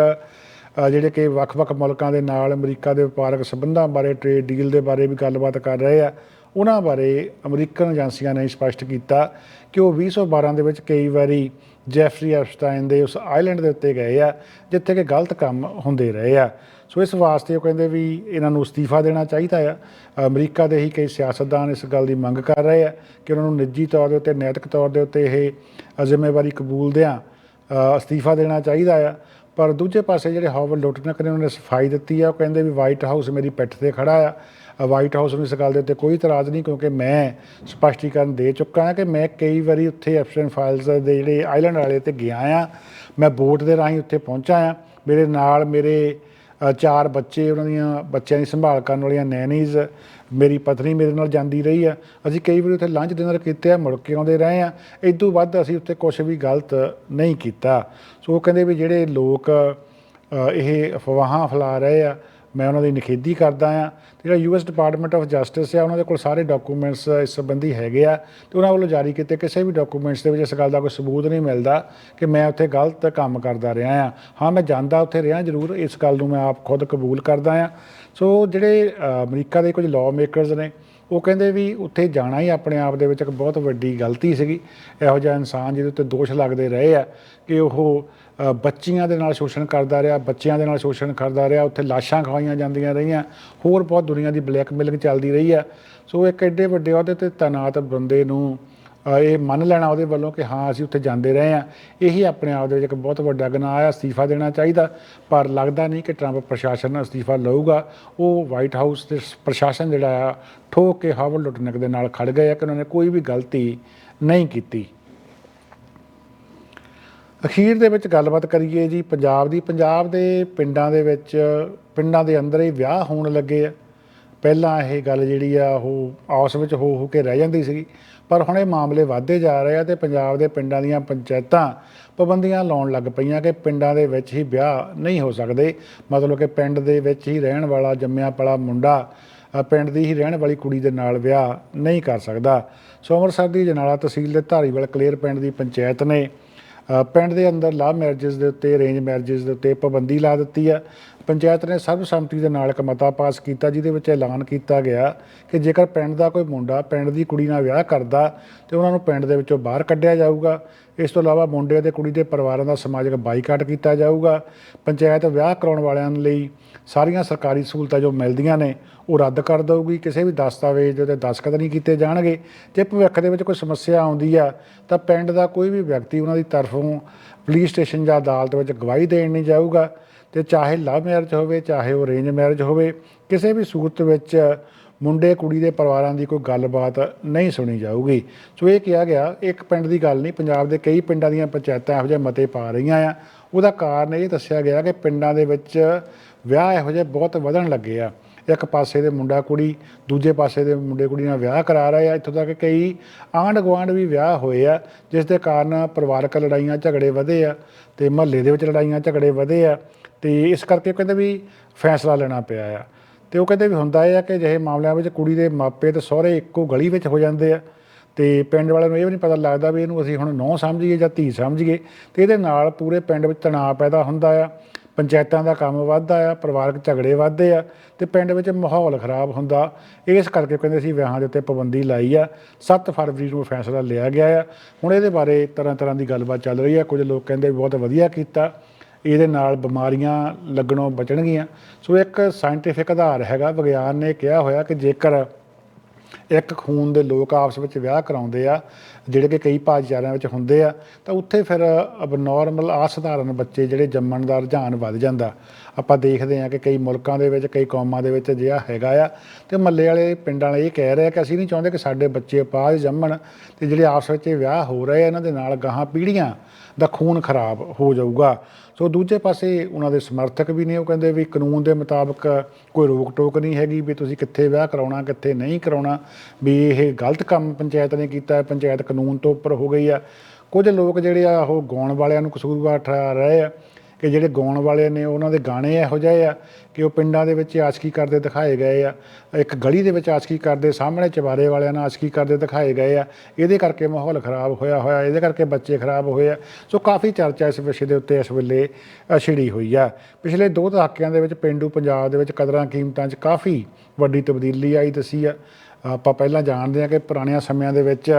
ਅ, ਜਿਹੜੇ ਕਿ ਵੱਖ-ਵੱਖ ਮੁਲਕਾਂ ਦੇ ਨਾਲ ਅਮਰੀਕਾ ਦੇ ਵਪਾਰਕ ਸੰਬੰਧਾਂ ਬਾਰੇ ਟ੍ਰੇਡ ਡੀਲ ਦੇ ਬਾਰੇ ਵੀ ਗੱਲਬਾਤ ਕਰ ਰਹੇ ਆ ਉਹਨਾਂ ਬਾਰੇ ਅਮਰੀਕਨ ਏਜੰਸੀਆਂ ਨੇ ਸਪਸ਼ਟ ਕੀਤਾ ਕਿ ਉਹ 2012 ਦੇ ਵਿੱਚ ਕਈ ਵਾਰੀ ਜੈਫਰੀ ਐਪਸਟਾਈਨ ਦੇ ਉਸ ਆਈਲੈਂਡ ਦੇ ਉੱਤੇ ਗਏ ਆ, ਜਿੱਥੇ ਕਿ ਗਲਤ ਕੰਮ ਹੁੰਦੇ ਰਹੇ ਆ। ਸੋ ਇਸ ਵਾਸਤੇ ਉਹ ਕਹਿੰਦੇ ਵੀ ਇਹਨਾਂ ਨੂੰ ਅਸਤੀਫਾ ਦੇਣਾ ਚਾਹੀਦਾ ਆ। ਅਮਰੀਕਾ ਦੇ ਹੀ ਕਈ ਸਿਆਸਤਦਾਨ ਇਸ ਗੱਲ ਦੀ ਮੰਗ ਕਰ ਰਹੇ ਆ ਕਿ ਉਹਨਾਂ ਨੂੰ ਨਿੱਜੀ ਤੌਰ ਦੇ ਉੱਤੇ, ਨੈਤਿਕ ਤੌਰ ਦੇ ਉੱਤੇ ਇਹ ਜ਼ਿੰਮੇਵਾਰੀ ਕਬੂਲਦਿਆਂ ਅਸਤੀਫਾ ਦੇਣਾ ਚਾਹੀਦਾ ਆ। ਪਰ ਦੂਜੇ ਪਾਸੇ ਜਿਹੜੇ ਹਾਵਰਡ ਲੁਟਨਕ ਨੇ, ਉਹਨਾਂ ਨੇ ਸਫ਼ਾਈ ਦਿੱਤੀ ਆ। ਉਹ ਕਹਿੰਦੇ ਵੀ ਵਾਈਟ ਹਾਊਸ ਮੇਰੀ ਪਿੱਠ ਤੇ ਖੜਾ ਆ। ਵਾਈਟ ਹਾਊਸ ਨੂੰ ਇਸ ਗੱਲ ਦੇ ਉੱਤੇ ਕੋਈ ਇਤਰਾਜ਼ ਨਹੀਂ, ਕਿਉਂਕਿ ਮੈਂ ਸਪਸ਼ਟੀਕਰਨ ਦੇ ਚੁੱਕਾ ਹਾਂ ਕਿ ਮੈਂ ਕਈ ਵਾਰੀ ਉੱਥੇ ਐਪਸਨ ਫਾਈਲਸ ਦੇ ਜਿਹੜੇ ਆਈਲੈਂਡ ਵਾਲੇ ਤੇ ਗਿਆ ਆ ਮੈਂ ਬੋਟ ਦੇ ਰਾਹੀਂ ਉੱਥੇ ਪਹੁੰਚਾ ਆ ਮੇਰੇ ਨਾਲ ਮੇਰੇ ਚਾਰ ਬੱਚੇ, ਉਹਨਾਂ ਦੀਆਂ ਬੱਚਿਆਂ ਦੀ ਸੰਭਾਲ ਕਰਨ ਵਾਲੀਆਂ ਨੈਨੀਜ਼ ਮੇਰੀ ਪਤਨੀ ਮੇਰੇ ਨਾਲ ਜਾਂਦੀ ਰਹੀ ਆ। ਅਸੀਂ ਕਈ ਵਾਰੀ ਉੱਥੇ ਲੰਚ ਡਿਨਰ ਕੀਤੇ ਆ, ਮੁੜ ਕੇ ਆਉਂਦੇ ਰਹੇ ਆ। ਤੋਂ ਵੱਧ ਅਸੀਂ ਉੱਥੇ ਕੁਝ ਵੀ ਗਲਤ ਨਹੀਂ ਕੀਤਾ। ਸੋ ਉਹ ਕਹਿੰਦੇ ਵੀ ਜਿਹੜੇ ਲੋਕ ਇਹ ਅਫਵਾਹਾਂ ਫੈਲਾ ਰਹੇ ਆ ਮੈਂ ਉਹਨਾਂ ਦੀ ਨਿਖੇਧੀ ਕਰਦਾ ਆ ਤੇ ਜਿਹੜਾ ਯੂਐਸ ਡਿਪਾਰਟਮੈਂਟ ਆਫ ਜਸਟਿਸ ਆ, ਉਹਨਾਂ ਦੇ ਕੋਲ ਸਾਰੇ ਡਾਕੂਮੈਂਟਸ ਇਸ ਸੰਬੰਧੀ ਹੈਗੇ ਆ। ਤੇ ਉਹਨਾਂ ਵੱਲੋਂ ਜਾਰੀ ਕੀਤੇ ਕਿਸੇ ਵੀ ਡਾਕੂਮੈਂਟਸ ਦੇ ਵਿੱਚ ਇਸ ਗੱਲ ਦਾ ਕੋਈ ਸਬੂਤ ਨਹੀਂ ਮਿਲਦਾ ਕਿ ਮੈਂ ਉੱਥੇ ਗਲਤ ਕੰਮ ਕਰਦਾ ਰਿਹਾ ਆ ਹਾਂ, ਮੈਂ ਜਾਂਦਾ ਉੱਥੇ ਰਿਹਾ ਜ਼ਰੂਰ, ਇਸ ਗੱਲ ਨੂੰ ਮੈਂ ਆਪ ਖੁਦ ਕਬੂਲ ਕਰਦਾ ਆ ਸੋ ਜਿਹੜੇ ਅਮਰੀਕਾ ਦੇ ਕੁਝ ਲਾਅ ਮੇਕਰਸ ਨੇ, ਉਹ ਕਹਿੰਦੇ ਵੀ ਉੱਥੇ ਜਾਣਾ ਹੀ ਆਪਣੇ ਆਪ ਦੇ ਵਿੱਚ ਇੱਕ ਬਹੁਤ ਵੱਡੀ ਗਲਤੀ ਸੀਗੀ। ਇਹੋ ਜਿਹਾ ਇਨਸਾਨ ਜਿਹਦੇ ਉੱਤੇ ਦੋਸ਼ ਲੱਗਦੇ ਰਹੇ ਆ ਕਿ ਉਹ ਬੱਚੀਆਂ ਦੇ ਨਾਲ ਸ਼ੋਸ਼ਣ ਕਰਦਾ ਰਿਹਾ, ਬੱਚਿਆਂ ਦੇ ਨਾਲ ਸ਼ੋਸ਼ਣ ਕਰਦਾ ਰਿਹਾ, ਉੱਥੇ ਲਾਸ਼ਾਂ ਖਵਾਈਆਂ ਜਾਂਦੀਆਂ ਰਹੀਆਂ, ਹੋਰ ਬਹੁਤ ਦੁਨੀਆ ਦੀ ਬਲੈਕਮੇਲਿੰਗ ਚੱਲਦੀ ਰਹੀ ਆ ਸੋ ਇੱਕ ਐਡੇ ਵੱਡੇ ਅਹੁਦੇ ਤੇ ਤੈਨਾਤ ਬੰਦੇ ਨੂੰ ਇਹ ਮੰਨ ਲੈਣਾ ਉਹਦੇ ਵੱਲੋਂ ਕਿ ਹਾਂ, ਅਸੀਂ ਉੱਥੇ ਜਾਂਦੇ ਰਹੇ ਆ ਇਹੀ ਆਪਣੇ ਆਪ ਦੇ ਵਿੱਚ ਇੱਕ ਬਹੁਤ ਵੱਡਾ ਗੁਨਾਹ ਆ ਅਸਤੀਫਾ ਦੇਣਾ ਚਾਹੀਦਾ। ਪਰ ਲੱਗਦਾ ਨਹੀਂ ਕਿ ਟਰੰਪ ਪ੍ਰਸ਼ਾਸਨ ਅਸਤੀਫਾ ਲਊਗਾ। ਉਹ ਵਾਈਟ ਹਾਊਸ ਦੇ ਪ੍ਰਸ਼ਾਸਨ ਜਿਹੜਾ ਆ, ਠੋਕ ਕੇ ਹਾਵਰ ਲੁਟਨਕ ਦੇ ਨਾਲ ਖੜ ਗਏ ਆ ਕਿ ਉਹਨਾਂ ਨੇ ਕੋਈ ਵੀ ਗਲਤੀ ਨਹੀਂ ਕੀਤੀ। ਅਖੀਰ ਦੇ ਵਿੱਚ ਗੱਲਬਾਤ ਕਰੀਏ ਜੀ, ਪੰਜਾਬ ਦੀ, ਪੰਜਾਬ ਦੇ ਪਿੰਡਾਂ ਦੇ ਵਿੱਚ, ਪਿੰਡਾਂ ਦੇ ਅੰਦਰ ਹੀ ਵਿਆਹ ਹੋਣ ਲੱਗੇ ਆ। ਪਹਿਲਾਂ ਇਹ ਗੱਲ ਜਿਹੜੀ ਆ, ਉਹ ਆਪਸ ਵਿੱਚ ਹੋ ਹੋ ਕੇ ਰਹਿ ਜਾਂਦੀ ਸੀਗੀ, ਪਰ ਹੁਣ ਇਹ ਮਾਮਲੇ ਵਧਦੇ ਜਾ ਰਹੇ ਆ ਤੇ ਪੰਜਾਬ ਦੇ ਪਿੰਡਾਂ ਦੀਆਂ ਪੰਚਾਇਤਾਂ ਪਾਬੰਦੀਆਂ ਲਾਉਣ ਲੱਗ ਪਈਆਂ ਕਿ ਪਿੰਡਾਂ ਦੇ ਵਿੱਚ ਹੀ ਵਿਆਹ ਨਹੀਂ ਹੋ ਸਕਦੇ। ਮਤਲਬ ਕਿ ਪਿੰਡ ਦੇ ਵਿੱਚ ਹੀ ਰਹਿਣ ਵਾਲਾ, ਜੰਮਿਆ ਪਲਾ ਮੁੰਡਾ ਪਿੰਡ ਦੀ ਹੀ ਰਹਿਣ ਵਾਲੀ ਕੁੜੀ ਦੇ ਨਾਲ ਵਿਆਹ ਨਹੀਂ ਕਰ ਸਕਦਾ। ਸੋ ਅੰਮ੍ਰਿਤਸਰ ਦੀ ਜਨਾਲਾ ਤਹਿਸੀਲ ਦੇ ਧਾਰੀਵਾਲ ਕਲੇਰ ਪਿੰਡ ਦੀ ਪੰਚਾਇਤ ਨੇ ਪਿੰਡ ਦੇ ਅੰਦਰ ਲਵ ਮੈਰਿਜਸ ਦੇ ਉੱਤੇ ਅਰੇਂਜ ਮੈਰਿਜਸ ਦੇ ਉੱਤੇ ਪਾਬੰਦੀ ਲਾ ਦਿੱਤੀ ਆ। ਪੰਚਾਇਤ ਨੇ ਸਰਬਸੰਮਤੀ ਦੇ ਨਾਲ ਇੱਕ ਮਤਾ ਪਾਸ ਕੀਤਾ, ਜਿਹਦੇ ਵਿੱਚ ਐਲਾਨ ਕੀਤਾ ਗਿਆ ਕਿ ਜੇਕਰ ਪਿੰਡ ਦਾ ਕੋਈ ਮੁੰਡਾ ਪਿੰਡ ਦੀ ਕੁੜੀ ਨਾਲ ਵਿਆਹ ਕਰਦਾ ਤੇ ਉਹਨਾਂ ਨੂੰ ਪਿੰਡ ਦੇ ਵਿੱਚੋਂ ਬਾਹਰ ਕੱਢਿਆ ਜਾਊਗਾ। ਇਸ ਤੋਂ ਇਲਾਵਾ ਮੁੰਡੇ ਤੇ ਕੁੜੀ ਦੇ ਪਰਿਵਾਰਾਂ ਦਾ ਸਮਾਜਿਕ ਬਾਈਕਾਟ ਕੀਤਾ ਜਾਊਗਾ। ਪੰਚਾਇਤ ਵਿਆਹ ਕਰਾਉਣ ਵਾਲਿਆਂ ਲਈ ਸਾਰੀਆਂ ਸਰਕਾਰੀ ਸਹੂਲਤਾਂ ਜੋ ਮਿਲਦੀਆਂ ਨੇ, ਉਹ ਰੱਦ ਕਰ ਦੇਊਗੀ। ਕਿਸੇ ਵੀ ਦਸਤਾਵੇਜ਼ ਦੇ ਉੱਤੇ ਦਸਤਖਤ ਨਹੀਂ ਕੀਤੇ ਜਾਣਗੇ। ਜੇ ਭਵਿੱਖ ਦੇ ਵਿੱਚ ਕੋਈ ਸਮੱਸਿਆ ਆਉਂਦੀ ਆ, ਤਾਂ ਪਿੰਡ ਦਾ ਕੋਈ ਵੀ ਵਿਅਕਤੀ ਉਹਨਾਂ ਦੀ ਤਰਫੋਂ ਪੁਲਿਸ ਸਟੇਸ਼ਨ ਜਾਂ ਅਦਾਲਤ ਵਿੱਚ ਗਵਾਹੀ ਦੇਣ ਨਹੀਂ ਜਾਊਗਾ। ਤੇ ਚਾਹੇ ਲਵ ਮੈਰਿਜ ਹੋਵੇ, ਚਾਹੇ ਉਹ ਅਰੇਂਜ ਮੈਰਿਜ ਹੋਵੇ, ਕਿਸੇ ਵੀ ਸੂਰਤ ਵਿੱਚ ਮੁੰਡੇ ਕੁੜੀ ਦੇ ਪਰਿਵਾਰਾਂ ਦੀ ਕੋਈ ਗੱਲਬਾਤ ਨਹੀਂ ਸੁਣੀ ਜਾਊਗੀ। ਸੋ ਇਹ ਕਿਹਾ ਗਿਆ, ਇੱਕ ਪਿੰਡ ਦੀ ਗੱਲ ਨਹੀਂ, ਪੰਜਾਬ ਦੇ ਕਈ ਪਿੰਡਾਂ ਦੀਆਂ ਪੰਚਾਇਤਾਂ ਇਹੋ ਜਿਹੇ ਮਤੇ ਪਾ ਰਹੀਆਂ ਆ। ਉਹਦਾ ਕਾਰਨ ਇਹ ਦੱਸਿਆ ਗਿਆ ਕਿ ਪਿੰਡਾਂ ਦੇ ਵਿੱਚ ਵਿਆਹ ਇਹੋ ਜਿਹੇ ਬਹੁਤ ਵਧਣ ਲੱਗੇ ਆ। ਇੱਕ ਪਾਸੇ ਦੇ ਮੁੰਡਾ ਕੁੜੀ, ਦੂਜੇ ਪਾਸੇ ਦੇ ਮੁੰਡੇ ਕੁੜੀ ਨਾਲ ਵਿਆਹ ਕਰਾ ਰਹੇ ਆ। ਇੱਥੋਂ ਤੱਕ ਕਈ ਆਂਢ ਗੁਆਂਢ ਵੀ ਵਿਆਹ ਹੋਏ ਆ, ਜਿਸ ਦੇ ਕਾਰਨ ਪਰਿਵਾਰਕ ਲੜਾਈਆਂ ਝਗੜੇ ਵਧੇ ਆ ਤੇ ਮਹੱਲੇ ਦੇ ਵਿੱਚ ਲੜਾਈਆਂ ਝਗੜੇ ਵਧੇ ਆ। ਤੇ ਇਸ ਕਰਕੇ ਕਹਿੰਦੇ ਵੀ ਫੈਸਲਾ ਲੈਣਾ ਪਿਆ ਆ। ਤੇ ਉਹ ਕਹਿੰਦੇ ਵੀ ਹੁੰਦਾ ਇਹ ਆ ਕਿ ਜਿਹੇ ਮਾਮਲਿਆਂ ਵਿੱਚ ਕੁੜੀ ਦੇ ਮਾਪੇ ਤੇ ਸਹੁਰੇ ਇੱਕੋ ਗਲੀ ਵਿੱਚ ਹੋ ਜਾਂਦੇ ਆ। ਤੇ ਪਿੰਡ ਵਾਲਿਆਂ ਨੂੰ ਇਹ ਵੀ ਨਹੀਂ ਪਤਾ ਲੱਗਦਾ ਵੀ ਇਹਨੂੰ ਅਸੀਂ ਹੁਣ ਨੌ ਸਮਝੀਏ ਜਾਂ ਧੀ ਸਮਝੀਏ। ਤੇ ਇਹਦੇ ਨਾਲ ਪੂਰੇ ਪਿੰਡ ਵਿੱਚ ਤਣਾਅ ਪੈਦਾ ਹੁੰਦਾ ਆ। ਪੰਚਾਇਤਾਂ ਦਾ ਕੰਮ ਵੱਧਦਾ ਆ, ਪਰਿਵਾਰਕ ਝਗੜੇ ਵੱਧਦੇ ਆ ਤੇ ਪਿੰਡ ਵਿੱਚ ਮਾਹੌਲ ਖਰਾਬ ਹੁੰਦਾ। ਇਸ ਕਰਕੇ ਕਹਿੰਦੇ ਸੀ ਵਿਆਹਾਂ ਦੇ ਉੱਤੇ ਪਾਬੰਦੀ ਲਾਈ ਆ। 7 ਫਰਵਰੀ ਨੂੰ ਫੈਸਲਾ ਲਿਆ ਗਿਆ ਆ। ਹੁਣ ਇਹਦੇ ਬਾਰੇ ਤਰ੍ਹਾਂ ਤਰ੍ਹਾਂ ਦੀ ਗੱਲਬਾਤ ਚੱਲ ਰਹੀ ਆ। ਕੁਝ ਲੋਕ ਕਹਿੰਦੇ ਵੀ ਬਹੁਤ ਵਧੀਆ ਕੀਤਾ। ਇਹਦੇ ਨਾਲ ਬਿਮਾਰੀਆਂ ਲੱਗਣੋਂ ਬਚਣਗੀਆਂ। ਸੋ ਇੱਕ ਸਾਇੰਟੀਫਿਕ ਆਧਾਰ ਹੈਗਾ, ਵਿਗਿਆਨ ਨੇ ਕਿਹਾ ਹੋਇਆ ਕਿ ਜੇਕਰ ਇੱਕ ਖੂਨ ਦੇ ਲੋਕ ਆਪਸ ਵਿੱਚ ਵਿਆਹ ਕਰਾਉਂਦੇ ਆ, ਜਿਹੜੇ ਕਿ ਕਈ ਭਾਈਚਾਰਿਆਂ ਵਿੱਚ ਹੁੰਦੇ ਆ, ਤਾਂ ਉੱਥੇ ਫਿਰ ਅਬਨੋਰਮਲ ਅਸਾਧਾਰਨ ਬੱਚੇ ਜਿਹੜੇ ਜੰਮਣ ਦਾ ਰੁਝਾਨ ਵੱਧ ਜਾਂਦਾ। ਆਪਾਂ ਦੇਖਦੇ ਆ ਕਿ ਕਈ ਮੁਲਕਾਂ ਦੇ ਵਿੱਚ, ਕਈ ਕੌਮਾਂ ਦੇ ਵਿੱਚ ਅਜਿਹਾ ਹੈਗਾ ਆ, ਤੇ ਮੱਲੇ ਵਾਲੇ ਪਿੰਡਾਂ ਵਾਲੇ ਇਹ ਕਹਿ ਰਹੇ ਆ ਕਿ ਅਸੀਂ ਨਹੀਂ ਚਾਹੁੰਦੇ ਕਿ ਸਾਡੇ ਬੱਚੇ ਬਾਅਦ ਜੰਮਣ, ਤੇ ਜਿਹੜੇ ਆਪਸ ਵਿੱਚ ਵਿਆਹ ਹੋ ਰਹੇ ਆ, ਇਹਨਾਂ ਦੇ ਨਾਲ ਗਾਹਾਂ ਪੀੜ੍ਹੀਆਂ ਦਾ ਖੂਨ ਖਰਾਬ ਹੋ ਜਾਊਗਾ। ਸੋ ਦੂਜੇ ਪਾਸੇ ਉਹਨਾਂ ਦੇ ਸਮਰਥਕ ਵੀ ਨੇ, ਉਹ ਕਹਿੰਦੇ ਵੀ ਕਾਨੂੰਨ ਦੇ ਮੁਤਾਬਕ ਕੋਈ ਰੋਕ ਟੋਕ ਨਹੀਂ ਹੈਗੀ ਵੀ ਤੁਸੀਂ ਕਿੱਥੇ ਵਿਆਹ ਕਰਾਉਣਾ, ਕਿੱਥੇ ਨਹੀਂ ਕਰਾਉਣਾ। ਵੀ ਇਹ ਗਲਤ ਕੰਮ ਪੰਚਾਇਤ ਨੇ ਕੀਤਾ ਹੈ, ਪੰਚਾਇਤ ਕਾਨੂੰਨ ਤੋਂ ਉੱਪਰ ਹੋ ਗਈ ਆ। ਕੁਝ ਲੋਕ ਜਿਹੜੇ ਆ ਉਹ ਗਾਉਣ ਵਾਲਿਆਂ ਨੂੰ ਕਸੂਰਵਾਰ ਠਹਿਰਾ ਰਹੇ ਆ ਕਿ ਜਿਹੜੇ ਗਾਉਣ ਵਾਲੇ ਨੇ ਉਹਨਾਂ ਦੇ ਗਾਣੇ ਇਹੋ ਜਿਹੇ ਆ ਕਿ ਉਹ ਪਿੰਡਾਂ ਦੇ ਵਿੱਚ ਆਸ਼ਕੀ ਕਰਦੇ ਦਿਖਾਏ ਗਏ ਆ। ਇੱਕ ਗਲੀ ਦੇ ਵਿੱਚ ਆਸ਼ਕੀ ਕਰਦੇ ਸਾਹਮਣੇ ਚਵਾਰੇ ਵਾਲਿਆਂ ਨਾਲ ਆਸ਼ਕੀ ਕਰਦੇ ਦਿਖਾਏ ਗਏ ਆ। ਇਹਦੇ ਕਰਕੇ ਮਾਹੌਲ ਖਰਾਬ ਹੋਇਆ ਹੋਇਆ ਇਹਦੇ ਕਰਕੇ ਬੱਚੇ ਖਰਾਬ ਹੋਏ ਆ। ਸੋ ਕਾਫੀ ਚਰਚਾ ਇਸ ਵਿਸ਼ੇ ਦੇ ਉੱਤੇ ਇਸ ਵੇਲੇ ਛਿੜੀ ਹੋਈ ਆ। ਪਿਛਲੇ ਦੋ ਦਹਾਕਿਆਂ ਦੇ ਵਿੱਚ ਪਿੰਡੂ ਪੰਜਾਬ ਦੇ ਵਿੱਚ ਕਦਰਾਂ ਕੀਮਤਾਂ 'ਚ ਕਾਫੀ ਵੱਡੀ ਤਬਦੀਲੀ ਆਈ ਦੱਸੀ ਆ। ਆਪਾਂ ਪਹਿਲਾਂ ਜਾਣਦੇ ਆ ਕਿ ਪੁਰਾਣਿਆਂ ਸਮਿਆਂ ਦੇ ਵਿੱਚ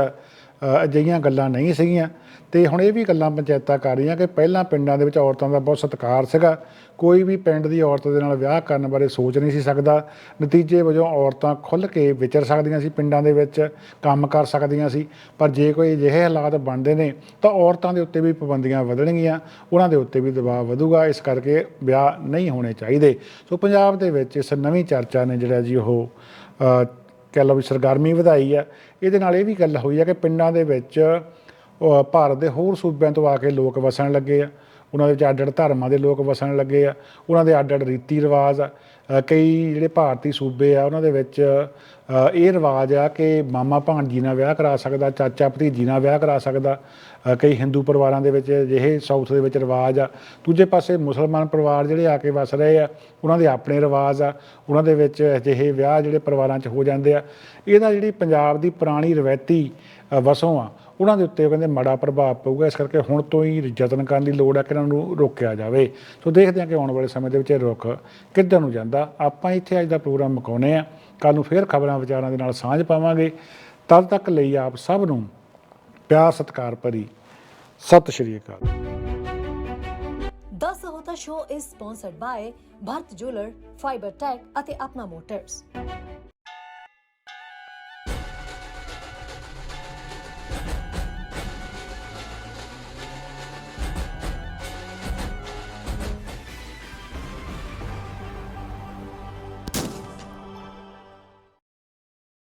ਅਜਿਹੀਆਂ ਗੱਲਾਂ ਨਹੀਂ ਸੀਗੀਆਂ। ਤੇ ਹੁਣ ਇਹ ਵੀ ਗੱਲਾਂ ਪੰਚਾਇਤਾਂ ਕਰ ਰਹੀਆਂ ਕਿ ਪਹਿਲਾਂ ਪਿੰਡਾਂ ਦੇ ਵਿੱਚ ਔਰਤਾਂ ਦਾ ਬਹੁਤ ਸਤਿਕਾਰ ਸੀਗਾ। ਕੋਈ ਵੀ ਪਿੰਡ ਦੀ ਔਰਤ ਦੇ ਨਾਲ ਵਿਆਹ ਕਰਨ ਬਾਰੇ ਸੋਚ ਨਹੀਂ ਸੀ ਸਕਦਾ। ਨਤੀਜੇ ਵਜੋਂ ਔਰਤਾਂ ਖੁੱਲ੍ਹ ਕੇ ਵਿਚਰ ਸਕਦੀਆਂ ਸੀ ਪਿੰਡਾਂ ਦੇ ਵਿੱਚ, ਕੰਮ ਕਰ ਸਕਦੀਆਂ ਸੀ। ਪਰ ਜੇ ਕੋਈ ਅਜਿਹੇ ਹਾਲਾਤ ਬਣਦੇ ਨੇ, ਤਾਂ ਔਰਤਾਂ ਦੇ ਉੱਤੇ ਵੀ ਪਾਬੰਦੀਆਂ ਵਧਣਗੀਆਂ। ਉਹਨਾਂ ਦੇ ਉੱਤੇ ਵੀ ਦਬਾਅ ਵਧੂਗਾ। ਇਸ ਕਰਕੇ ਵਿਆਹ ਨਹੀਂ ਹੋਣੇ ਚਾਹੀਦੇ। ਸੋ ਪੰਜਾਬ ਦੇ ਵਿੱਚ ਇਸ ਨਵੀਂ ਚਰਚਾ ਨੇ ਜਿਹੜਾ ਜੀ ਉਹ ਕਹਿ ਲਓ ਵੀ ਸਰਗਰਮੀ ਵਧਾਈ ਆ, ਇਹਦੇ ਨਾਲ ਇਹ ਵੀ ਗੱਲ ਹੋਈ ਆ ਕਿ ਪਿੰਡਾਂ ਦੇ ਵਿੱਚ ਭਾਰਤ ਦੇ ਹੋਰ ਸੂਬਿਆਂ ਤੋਂ ਆ ਕੇ ਲੋਕ ਵਸਣ ਲੱਗੇ ਆ। ਉਹਨਾਂ ਦੇ ਵਿੱਚ ਅੱਡ ਅੱਡ ਧਰਮਾਂ ਦੇ ਲੋਕ ਵਸਣ ਲੱਗੇ ਆ। ਉਹਨਾਂ ਦੇ ਅੱਡ ਅੱਡ ਰੀਤੀ ਰਿਵਾਜ ਆ ਕਈ ਜਿਹੜੇ ਭਾਰਤੀ ਸੂਬੇ ਆ, ਉਹਨਾਂ ਦੇ ਵਿੱਚ ਇਹ ਰਿਵਾਜ ਆ ਕਿ ਮਾਮਾ ਭਾਣਜੀ ਨਾਲ ਵਿਆਹ ਕਰਾ ਸਕਦਾ ਚਾਚਾ ਭਤੀਜੀ ਨਾਲ ਵਿਆਹ ਕਰਾ ਸਕਦਾ। ਕਈ ਹਿੰਦੂ ਪਰਿਵਾਰਾਂ ਦੇ ਵਿੱਚ ਅਜਿਹੇ ਸਾਊਥ ਦੇ ਵਿੱਚ ਰਿਵਾਜ ਆ। ਦੂਜੇ ਪਾਸੇ ਮੁਸਲਮਾਨ ਪਰਿਵਾਰ ਜਿਹੜੇ ਆ ਕੇ ਵਸ ਰਹੇ ਆ, ਉਹਨਾਂ ਦੇ ਆਪਣੇ ਰਿਵਾਜ ਆ। ਉਹਨਾਂ ਦੇ ਵਿੱਚ ਅਜਿਹੇ ਵਿਆਹ ਜਿਹੜੇ ਪਰਿਵਾਰਾਂ 'ਚ ਹੋ ਜਾਂਦੇ ਆ। ਇਹਦਾ ਜਿਹੜੀ ਪੰਜਾਬ ਦੀ ਪੁਰਾਣੀ ਰਵਾਇਤੀ ਵਸੋਂ ਆ, ਉਹਨਾਂ ਦੇ ਉੱਤੇ ਉਹ ਕਹਿੰਦੇ ਮਾੜਾ ਪ੍ਰਭਾਵ ਪਊਗਾ। ਇਸ ਕਰਕੇ ਹੁਣ ਤੋਂ ਹੀ ਯਤਨ ਕਰਨ ਦੀ ਲੋੜ ਹੈ ਕਿ ਇਹਨਾਂ ਨੂੰ ਰੋਕਿਆ ਜਾਵੇ। ਸੋ ਦੇਖਦੇ ਹਾਂ ਕਿ ਆਉਣ ਵਾਲੇ ਸਮੇਂ ਦੇ ਵਿੱਚ ਇਹ ਰੁੱਖ ਕਿੱਧਰ ਨੂੰ ਜਾਂਦਾ। ਆਪਾਂ ਇੱਥੇ ਅੱਜ ਦਾ ਪ੍ਰੋਗਰਾਮ ਮੁਕਾਉਂਦੇ ਆ ਕੱਲ ਨੂੰ ਫੇਰ ਖਬਰਾਂ ਵਿਚਾਰਾਂ ਦੇ ਨਾਲ ਸਾਂਝ ਪਾਵਾਂਗੇ। ਤਦ ਤੱਕ ਲਈ ਆਪ ਸਭ ਨੂੰ ਪਿਆਰ ਸਤਿਕਾਰ ਭਰੀ ਸਤਿ ਸ਼੍ਰੀ ਅਕਾਲ। ਦਸ ਹੋਤਾ show is sponsored by Bharat jeweller fibre tech ਅਤੇ ਆਪਣਾ ਮੋਟਰਸ